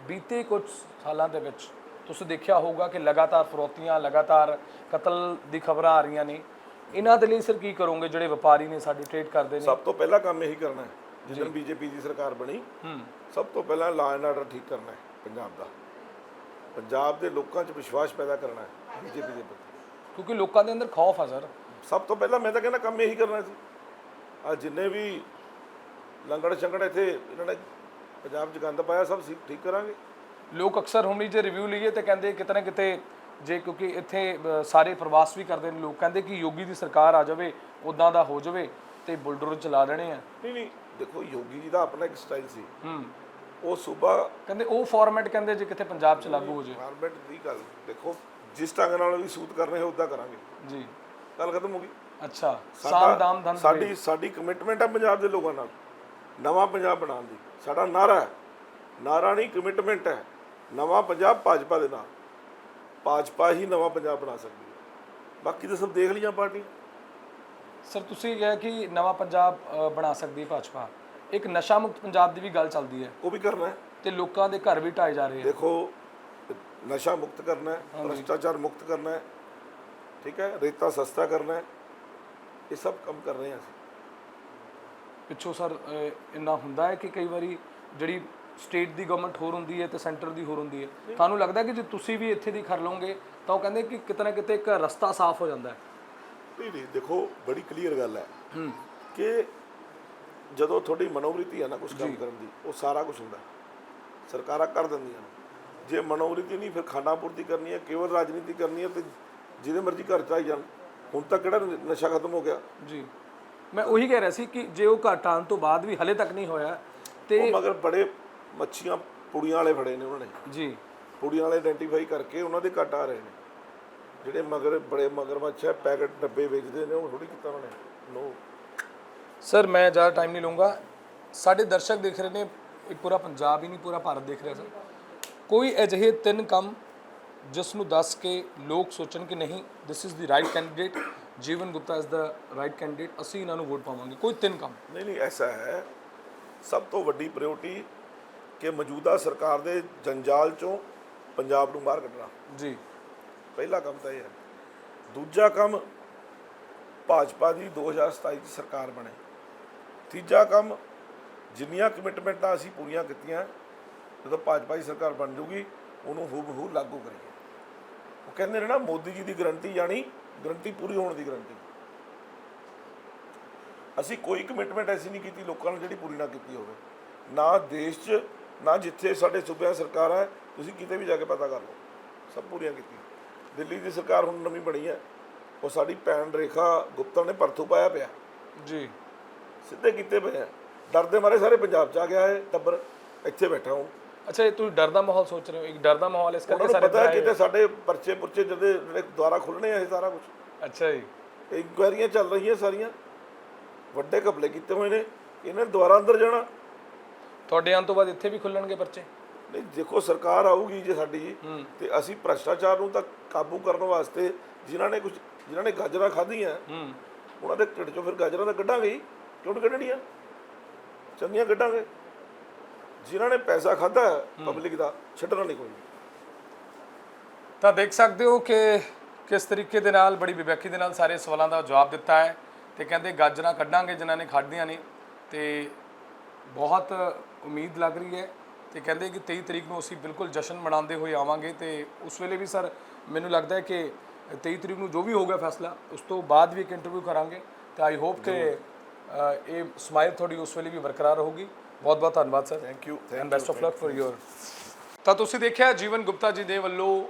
ਬੀਤੇ ਕੁਝ ਸਾਲਾਂ ਦੇ ਵਿੱਚ ਤੁਸੀਂ ਦੇਖਿਆ ਹੋਊਗਾ ਕਿ ਲਗਾਤਾਰ ਫਰੋਤੀਆਂ ਲਗਾਤਾਰ ਕਤਲ ਦੀ ਖਬਰਾਂ ਆ ਰਹੀਆਂ ਨੇ। ਇਹਨਾਂ ਦੇ ਲਈ ਸਰ ਕੀ ਕਰੋਗੇ ਜਿਹੜੇ ਵਪਾਰੀ ਨੇ ਸਾਡੀ ਟ੍ਰੇਡ ਕਰਦੇ ਨੇ? ਸਭ ਤੋਂ ਪਹਿਲਾ ਕੰਮ ਇਹੀ ਕਰਨਾ ਹੈ। ਜਦੋਂ ਬੀਜੇਪੀ ਦੀ ਸਰਕਾਰ ਬਣੀ ਹੂੰ। ਸਭ ਤੋਂ ਪਹਿਲਾਂ ਲਾਅ ਐਂਡ ਆਰਡਰ ਠੀਕ ਕਰਨਾ ਹੈ ਪੰਜਾਬ ਦਾ। ਪੰਜਾਬ ਦੇ ਲੋਕਾਂ 'ਚ ਵਿਸ਼ਵਾਸ ਪੈਦਾ ਕਰਨਾ ਹੈ ਬੀਜੇਪੀ ਦੇ ਪ੍ਰਤੀ। ਕਿਉਂਕਿ ਲੋਕਾਂ ਦੇ ਅੰਦਰ ਖੌਫ ਆ ਸਰ। ਸਭ ਤੋਂ ਪਹਿਲਾਂ ਮੈਂ ਤਾਂ ਕਹਿੰਦਾ ਕੰਮ ਇਹੀ ਕਰਨਾ ਸੀ। ਆ ਜਿੰਨੇ ਵੀ ਲੰਗੜ ਛੰਗੜ ਇੱਥੇ ਇਹਨਾਂ ਨੇ ਪੰਜਾਬ 'ਚ ਗੰਦ ਪਾਇਆ ਸਭ ਸੀ- ਠੀਕ ਕਰਾਂਗੇ। ਲੋਕ ਅਕਸਰ ਹੁਣ ਜੇ ਰਿਵਿਊ ਲਈਏ ਤੇ ਕਹਿੰਦੇ ਕਿਤੇ ਨਾ ਕਿਤੇ ਜੇ ਕਿਉਂਕਿ ਇੱਥੇ ਅ, ਸਾਰੇ ਪ੍ਰਵਾਸ ਵੀ ਕਰਦੇ ਨੇ ਲੋਕ ਕਹਿੰਦੇ ਕਿ ਯੋਗੀ ਦੀ ਸਰਕਾਰ ਆ ਜਾਵੇ ਉਦਾਂ ਦਾ ਹੋ ਜਾਵੇ ਤੇ ਬੁਲਡੋਜ਼ਰ ਚਲਾ ਦੇਣੇ ਆ। ਨਹੀਂ ਨਹੀਂ ਦੇਖੋ ਯੋਗੀ ਜੀ ਦਾ ਆਪਣਾ ਇੱਕ ਸਟਾਈਲ ਸੀ। ਹੂੰ। ਉਹ ਸੂਬਾ ਕਹਿੰਦੇ ਉਹ ਫਾਰਮੈਟ ਕਹਿੰਦੇ ਜੇ ਕਿਤੇ ਪੰਜਾਬ 'ਚ ਲਾਗੂ ਹੋ ਜੇ। ਗਵਰਨਮੈਂਟ ਦੀ ਗੱਲ ਦੇਖੋ ਜਿਸ ਢੰਗ ਨਾਲ ਵੀ ਸੂਤ ਕਰਨੇ ਹੈ ਉਦਾਂ ਕਰਾਂਗੇ। ਜੀ। ਗੱਲ ਖਤਮ ਹੋ ਗਈ। ਅੱਛਾ ਸਾਡਾ- ਸਾਮ ਦਾਮ ਧਨ ਸਾਡੀ ਸਾਡੀ ਕਮਿਟਮੈਂਟ ਹੈ ਪੰਜਾਬ ਦੇ ਲੋਕਾਂ ਨਾਲ। ਨਵਾਂ ਪੰਜਾਬ ਬਣਾਉਣ ਦੀ। ਸਾਡਾ ਨਾਰਾ ਹੈ। ਨਾਰਾ ਨਹੀਂ ਕਮਿਟਮੈਂਟ ਹੈ। ਨਵਾਂ ਪੰਜਾਬ ਭਾਜਪਾ ਦੇ ਨਾਲ। ਭਾਜਪਾ ਹੀ ਨਵਾਂ ਪੰਜਾਬ ਬਣਾ ਸਕਦੀ ਹੈ। ਬਾਕੀ ਤਾਂ ਸਭ ਦੇਖ ਲਈਆਂ ਪਾਰਟੀਆਂ। ਸਰ ਤੁਸੀਂ ਕਿਹਾ ਕਿ ਨਵਾਂ ਪੰਜਾਬ ਬਣਾ ਸਕਦੀ ਹੈ ਭਾਜਪਾ। ਇੱਕ ਨਸ਼ਾ ਮੁਕਤ ਪੰਜਾਬ ਦੀ ਵੀ ਗੱਲ ਚੱਲਦੀ ਹੈ। ਉਹ ਵੀ ਕਰਨਾ ਹੈ। ਤੇ ਲੋਕਾਂ ਦੇ ਘਰ ਵੀ ਢਾਏ ਜਾ ਰਹੇ ਆ ਦੇਖੋ ਨਸ਼ਾ ਮੁਕਤ ਕਰਨਾ ਹੈ ਭ੍ਰਸ਼ਟਾਚਾਰ ਮੁਕਤ ਕਰਨਾ ਹੈ ਠੀਕ ਹੈ ਰੇਤਾ ਸਸਤਾ ਕਰਨਾ ਹੈ ਇਹ ਸਭ ਕੰਮ ਕਰ ਰਹੇ ਹਾਂ ਅਸੀਂ। ਪਿੱਛੋਂ ਸਰ ਇੰਨਾ ਹੁੰਦਾ ਹੈ ਕਿ ਕਈ ਵਾਰੀ ਜਿਹੜੀ ਸਟੇਟ ਦੀ ਗਵਰਨਮੈਂਟ ਹੋਰ ਹੁੰਦੀ ਹੈ ਤੇ ਸੈਂਟਰ ਦੀ ਹੋਰ ਹੁੰਦੀ ਹੈ। ਤੁਹਾਨੂੰ ਲੱਗਦਾ ਹੈ ਕਿ ਜੇ ਤੁਸੀਂ ਵੀ ਇੱਥੇ ਦੀ ਕਰ ਲਓਗੇ ਤਾਂ ਉਹ ਕਹਿੰਦੇ ਕਿ ਕਿਤੇ ਨਾ ਕਿਤੇ ਇੱਕ ਰਸਤਾ ਸਾਫ਼ ਹੋ ਜਾਂਦਾ ਹੈ। ਨਹੀਂ ਨਹੀਂ ਦੇਖੋ ਬੜੀ ਕਲੀਅਰ ਗੱਲ ਹੈ। ਕਿ ਜਦੋਂ ਤੁਹਾਡੀ ਮਨੋਵ੍ਰਿਤੀ ਹੈ ਨਾ ਕੁਝ ਕੰਮ ਕਰਨ ਦੀ ਉਹ ਸਾਰਾ ਕੁਝ ਹੁੰਦਾ। ਸਰਕਾਰਾਂ ਕਰ ਦਿੰਦੀਆਂ ਨੇ। ਜੇ ਮਨੋਵ੍ਰਿਤੀ ਨਹੀਂ ਫਿਰ ਖਾਣਾ ਪੂਰਤੀ ਕਰਨੀ ਹੈ ਕੇਵਲ ਰਾਜਨੀਤੀ ਕਰਨੀ ਹੈ ਤੇ ਜਿਹਦੇ ਮਰਜ਼ੀ ਘਰ ਚਾਈ ਜਾਣ। ਹੁਣ ਤੱਕ ਕਿਹੜਾ ਨਸ਼ਾ ਖਤਮ ਹੋ ਗਿਆ। ਜੀ। ਮੈਂ ਉਹੀ ਕਹਿ ਰਿਹਾ ਸੀ ਕਿ ਜੇ ਉਹ ਘਟ ਆਉਣ ਤੋਂ ਬਾਅਦ ਵੀ ਹਲੇ ਤੱਕ ਨਹੀਂ ਹੋਇਆ ਤੇ ਉਹ ਮਗਰ ਬੜੇ ਮੱਛੀਆਂ ਪੁੜੀਆਂ ਵਾਲੇ ਫੜੇ ਨੇ ਉਹਨਾਂ ਨੇ। ਜੀ। ਪੁੜੀਆਂ ਵਾਲੇ ਆਇਡੈਂਟੀਫਾਈ ਕਰਕੇ ਉਹਨਾਂ ਦੇ ਘੱਟ ਆ ਰਹੇ ਨੇ। ਜਿਹੜੇ ਮਗਰ ਬੜੇ ਮਗਰਮੱਛ ਹੈ ਪੈਕਟ ਡੱਬੇ ਵੇਚਦੇ ਨੇ ਉਹ ਥੋੜੀ ਕੀਤਾ ਉਹਨਾਂ ਨੇ। ਨੋ। ਸਰ ਮੈਂ ਜ਼ਿਆਦਾ ਟਾਈਮ ਨਹੀਂ ਲਵਾਂਗਾ ਸਾਡੇ ਦਰਸ਼ਕ ਦੇਖ ਰਹੇ ਨੇ ਇਹ ਪੂਰਾ ਪੰਜਾਬ ਹੀ ਨਹੀਂ ਪੂਰਾ ਭਾਰਤ ਦੇਖ ਰਿਹਾ ਸਰ। ਕੋਈ ਅਜਿਹੇ ਤਿੰਨ ਕੰਮ ਜਿਸ ਨੂੰ ਦੱਸ ਕੇ ਲੋਕ ਸੋਚਣ ਕਿ ਨਹੀਂ this is the right candidate Jeevan Gupta is the right candidate ਅਸੀਂ ਇਹਨਾਂ ਨੂੰ ਵੋਟ ਪਾਵਾਂਗੇ। ਕੋਈ ਤਿੰਨ ਕੰਮ। ਨਹੀਂ ਨਹੀਂ ਐਸਾ ਹੈ ਸਭ ਤੋਂ ਵੱਡੀ ਪ੍ਰਾਇੋਰਟੀ ਕਿ ਮੌਜੂਦਾ ਸਰਕਾਰ ਦੇ ਜੰਜਾਲ ਚੋਂ ਪੰਜਾਬ ਨੂੰ ਬਾਹਰ ਕੱਢਣਾ। ਜੀ। ਪਹਿਲਾ ਕੰਮ ਤਾਂ ਇਹ ਹੈ। ਦੂਜਾ ਕੰਮ ਭਾਜਪਾ ਦੀ 2027 ਚ ਸਰਕਾਰ ਬਣੇ। ਤੀਜਾ ਕੰਮ, ਜਿੰਨੀਆਂ ਕਮਿਟਮੈਂਟਾਂ ਅਸੀਂ ਪੂਰੀਆਂ ਕੀਤੀਆਂ, ਜਦੋਂ ਭਾਜਪਾ ਦੀ ਸਰਕਾਰ ਬਣ ਜੂਗੀ, ਉਹਨੂੰ ਹੂ ਬਹੂ ਲਾਗੂ ਕਰੀਏ। ਉਹ ਕਹਿੰਦੇ ਨੇ ਨਾ, ਮੋਦੀ ਜੀ ਦੀ ਗਰੰਟੀ ਜਾਣੀ, ਗਰੰਟੀ ਪੂਰੀ ਹੋਣ ਦੀ ਗਰੰਟੀ। ਅਸੀਂ ਕੋਈ ਕਮਿਟਮੈਂਟ ਐਸੀ ਨਹੀਂ ਕੀਤੀ ਲੋਕਾਂ ਨਾਲ ਜਿਹੜੀ ਪੂਰੀ ਨਾ ਕੀਤੀ ਹੋਵੇ। ਨਾ ਦੇਸ਼ 'ਚ, ਨਾ ਜਿੱਥੇ ਸਾਡੇ ਸੂਬਿਆਂ ਸਰਕਾਰ ਹੈ, ਤੁਸੀਂ ਕਿਤੇ ਵੀ ਜਾ ਕੇ ਪਤਾ ਕਰ ਲਓ। ਸਭ ਪੂਰੀਆਂ ਕੀਤੀਆਂ। ਦਿੱਲੀ ਦੀ ਸਰਕਾਰ ਹੁਣ ਨਵੀਂ ਬਣੀ ਹੈ। ਉਹ ਸਾਡੀ ਭੈਣ ਰੇਖਾ ਗੁਪਤਾ ਨੇ ਪਰਥੂ ਪਾਇਆ ਪਿਆ। ਜੀ। ਸਿੱਧੇ ਕੀਤੇ ਪਏ ਆ। ਡਰਦੇ ਮਾਰੇ ਸਾਰੇ ਪੰਜਾਬ 'ਚ ਆ ਗਿਆ ਹੈ ਟੱਬਰ ਇੱਥੇ ਬੈਠਾ ਹੂੰ। ਅੱਛਾ ਇਹ ਤੁਸੀਂ ਡਰ ਦਾ ਮਾਹੌਲ ਸੋਚ ਰਹੇ ਹੋ? ਇੱਕ ਡਰ ਦਾ ਮਾਹੌਲ ਇਸ ਉਹਨਾਂ ਕਰਕੇ ਨੂੰ ਸਾਰੇ ਪਤਾ ਹੈ ਕਿਤੇ ਸਾਡੇ ਪਰਚੇ ਪੁਰਚੇ ਜਿਹੜੇ ਜਿਹੜੇ ਦੁਆਰਾ ਖੁੱਲਣੇ ਆ ਇਹ ਸਾਰਾ ਕੁਝ। ਅੱਛਾ ਜੀ। ਇਨਕੁਆਇਰੀਆਂ ਚੱਲ ਰਹੀਆਂ ਸਾਰੀਆਂ। ਵੱਡੇ ਘਪਲੇ ਕੀਤੇ ਹੋਏ ਨੇ। ਇਹਨਾਂ ਨੇ ਦੁਆਰਾ ਅੰਦਰ ਜਾਣਾ। ਤੁਹਾਡੇ ਆਉਣ ਤੋਂ ਬਾਅਦ ਇੱਥੇ ਵੀ ਖੁੱਲਣਗੇ ਪਰਚੇ? ਨਹੀਂ ਦੇਖੋ ਸਰਕਾਰ ਆਊਗੀ ਜੇ ਸਾਡੀ। ਤੇ ਅਸੀਂ ਭ੍ਰਸ਼ਟਾਚਾਰ ਨੂੰ ਤਾਂ ਕਾਬੂ ਕਰਨ ਵਾਸਤੇ ਜਿਨ੍ਹਾਂ ਨੇ ਕੁਝ ਜਿਨ੍ਹਾਂ ਨੇ ਗਾਜਰਾਂ ਖਾਧੀਆਂ ਹੂੰ। ਉਹਨਾਂ ਦੇ ਢਿੱਡ ਚੋਂ ਫਿਰ ਗਾਜਰਾਂ ਤਾਂ ਕੱਢਾਂਗੇ ਹੀ। ਕਿਉਂ ਕੱਢਣੀਆਂ ਚੰਗੀਆਂ ਕੱਢਾਂਗੇ ਜਿਨ੍ਹਾਂ ਨੇ ਪੈਸਾ ਖਾਧਾ ਪਬਲਿਕ ਦਾ ਛੱਡਣਾ ਨਹੀਂ ਕੋਈ। ਤਾਂ ਦੇਖ ਸਕਦੇ ਹੋ ਕਿ ਕਿਸ ਤਰੀਕੇ ਦੇ ਨਾਲ ਬੜੀ ਵਿਵੇਕੀ ਦੇ ਨਾਲ ਸਾਰੇ ਸਵਾਲਾਂ ਦਾ ਜਵਾਬ ਦਿੱਤਾ ਹੈ ਤੇ ਕਹਿੰਦੇ ਗਾਜਰਾਂ ਕੱਢਾਂਗੇ ਜਿਨ੍ਹਾਂ ਨੇ ਖਾਧੀਆਂ ਨੇ। ਤੇ ਬਹੁਤ ਉਮੀਦ ਲੱਗ ਰਹੀ ਹੈ ਤੇ ਕਹਿੰਦੇ ਕਿ 23 ਤਰੀਕ ਨੂੰ ਅਸੀਂ ਬਿਲਕੁਲ ਜਸ਼ਨ ਮਨਾਉਂਦੇ ਹੋਏ ਆਵਾਂਗੇ ਤੇ ਉਸ ਵੇਲੇ ਵੀ ਸਰ ਮੈਨੂੰ ਲੱਗਦਾ ਹੈ ਕਿ 23 ਤਰੀਕ ਨੂੰ ਜੋ ਵੀ ਹੋਊਗਾ ਫੈਸਲਾ ਉਸ ਤੋਂ ਬਾਅਦ ਵੀ ਇੱਕ ਇੰਟਰਵਿਊ ਕਰਾਂਗੇ। ਤੇ ਆਈ ਹੋਪ ਕਿ ਇਹ ਸਮਾਈਲ ਤੁਹਾਡੀ ਉਸ ਵੇਲੇ ਵੀ ਬਰਕਰਾਰ ਰਹੂਗੀ। ਬਹੁਤ ਬਹੁਤ ਧੰਨਵਾਦ sir thank you and best of luck for your ਤਾਂ ਤੁਸੀਂ ਦੇਖਿਆ ਜੀਵਨ ਗੁਪਤਾ ਜੀ ਦੇ ਵੱਲੋਂ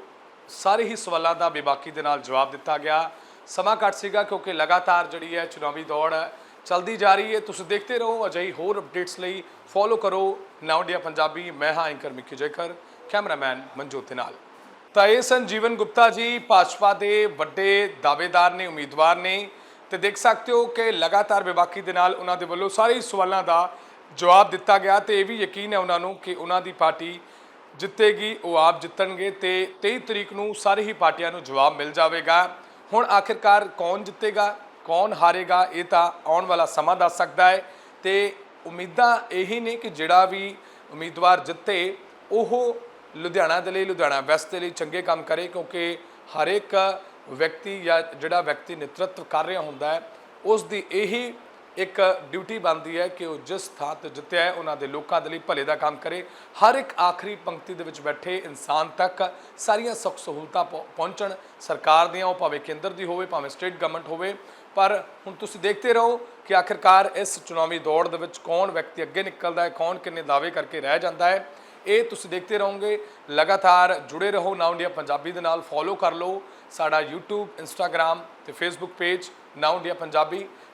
ਸਾਰੇ ਹੀ ਸਵਾਲਾਂ ਦਾ ਬੇਬਾਕੀ ਦੇ ਨਾਲ ਜਵਾਬ ਦਿੱਤਾ ਗਿਆ। ਸਮਾਂ ਘੱਟ ਸੀਗਾ ਕਿਉਂਕਿ ਲਗਾਤਾਰ ਜਿਹੜੀ ਹੈ ਚੁਣਾਵੀ ਦੌੜ ਚਲਦੀ ਜਾ ਰਹੀ ਹੈ। ਤੁਸੀਂ ਦੇਖਦੇ ਰਹੋ ਅਜਿਹੀ ਹੋਰ ਅਪਡੇਟਸ ਲਈ ਫੋਲੋ ਕਰੋ। ਨਾਓ ਇੰਡੀਆ ਪੰਜਾਬੀ ਮੈਂ ਹਾਂ ਐਂਕਰ ਮਿੱਕੀ ਜੇਕਰ ਕੈਮਰਾਮੈਨ ਮਨਜੋਤ ਦੇ ਨਾਲ। ਤਾਂ ਇਹ ਸਨ ਜੀਵਨ ਗੁਪਤਾ ਜੀ ਭਾਜਪਾ ਦੇ ਵੱਡੇ ਦਾਅਵੇਦਾਰ ਨੇ ਉਮੀਦਵਾਰ ਨੇ। ਤੇ ਦੇਖ ਸਕਦੇ ਹੋ ਕਿ ਲਗਾਤਾਰ ਬੇਬਾਕੀ ਦੇ ਨਾਲ ਉਹਨਾਂ ਦੇ ਵੱਲੋਂ ਸਾਰੇ ਹੀ ਸਵਾਲਾਂ ਦਾ ਜਵਾਬ ਦਿੱਤਾ ਗਿਆ ਤੇ ਇਹ ਵੀ ਯਕੀਨ ਹੈ ਉਹਨਾਂ ਨੂੰ ਕਿ ਉਹਨਾਂ ਦੀ ਪਾਰਟੀ ਜਿੱਤੇਗੀ, ਉਹ ਆਪ ਜਿੱਤਣਗੇ ਤੇ 23 ਤਰੀਕ ਨੂੰ ਸਾਰੇ ਹੀ ਪਾਰਟੀਆਂ ਨੂੰ ਜਵਾਬ ਮਿਲ ਜਾਵੇਗਾ। ਹੁਣ ਆਖਿਰਕਾਰ ਕੌਣ ਜਿੱਤੇਗਾ, ਕੌਣ ਹਾਰੇਗਾ, ਇਹ ਤਾਂ ਆਉਣ ਵਾਲਾ ਸਮਾਂ ਦੱਸ ਸਕਦਾ ਹੈ ਤੇ ਉਮੀਦਾਂ ਇਹੀ ਨੇ ਕਿ ਜਿਹੜਾ ਵੀ ਉਮੀਦਵਾਰ ਜਿੱਤੇ, ਉਹ ਲੁਧਿਆਣਾ ਦੇ ਲਈ, ਲੁਧਿਆਣਾ ਵੈਸਟ ਦੇ ਲਈ ਚੰਗੇ ਕੰਮ ਕਰੇ ਕਿਉਂਕਿ ਹਰ ਇੱਕ ਵਿਅਕਤੀ ਜਾਂ ਜਿਹੜਾ ਵਿਅਕਤੀ ਨੇਤਰਤਵ ਕਰ ਰਿਹਾ ਹੁੰਦਾ ਹੈ ਉਸ ਦੀ ਇਹੀ ਇੱਕ ਡਿਊਟੀ ਬਣਦੀ ਹੈ ਕਿ ਉਹ ਜਿਸ ਥਾਂ ਤੇ ਜਿੱਤਿਆ ਹੈ, ਉਹਨਾਂ ਦੇ ਲੋਕਾਂ ਦੇ ਲਈ ਭਲੇ ਦਾ ਕੰਮ ਕਰੇ। ਹਰ ਇੱਕ ਆਖਰੀ ਪੰਕਤੀ ਦੇ ਵਿੱਚ ਬੈਠੇ ਇਨਸਾਨ ਤੱਕ ਸਾਰੀਆਂ ਸੁੱਖ ਸਹੂਲਤਾਂ ਪਹੁੰ- ਪਹੁੰਚਣ। ਸਰਕਾਰ ਦੀਆਂ, ਉਹ ਭਾਵੇਂ ਕੇਂਦਰ ਦੀ ਹੋਵੇ, ਭਾਵੇਂ ਸਟੇਟ ਗਵਰਨਮੈਂਟ ਹੋਵੇ, ਪਰ ਹੁਣ ਤੁਸੀਂ ਦੇਖਦੇ ਰਹੋ ਕਿ ਆਖਿਰਕਾਰ ਇਸ ਚੁਣਾਵੀ ਦੌੜ ਦੇ ਵਿੱਚ ਕੌਣ ਵਿਅਕਤੀ ਅੱਗੇ ਨਿਕਲਦਾ ਹੈ, ਕੌਣ ਕਿੰਨੇ ਦਾਅਵੇ ਕਰਕੇ ਰਹਿ ਜਾਂਦਾ ਹੈ, ਇਹ ਤੁਸੀਂ ਦੇਖਦੇ ਰਹੋਗੇ। ਲਗਾਤਾਰ ਜੁੜੇ ਰਹੋ, ਨਾਓ ਇੰਡੀਆ ਪੰਜਾਬੀ ਦੇ ਨਾਲ, ਫੋਲੋ ਕਰ ਲਓ। ਸਾਡਾ YouTube Instagram ਤੇ Facebook page now India Punjabi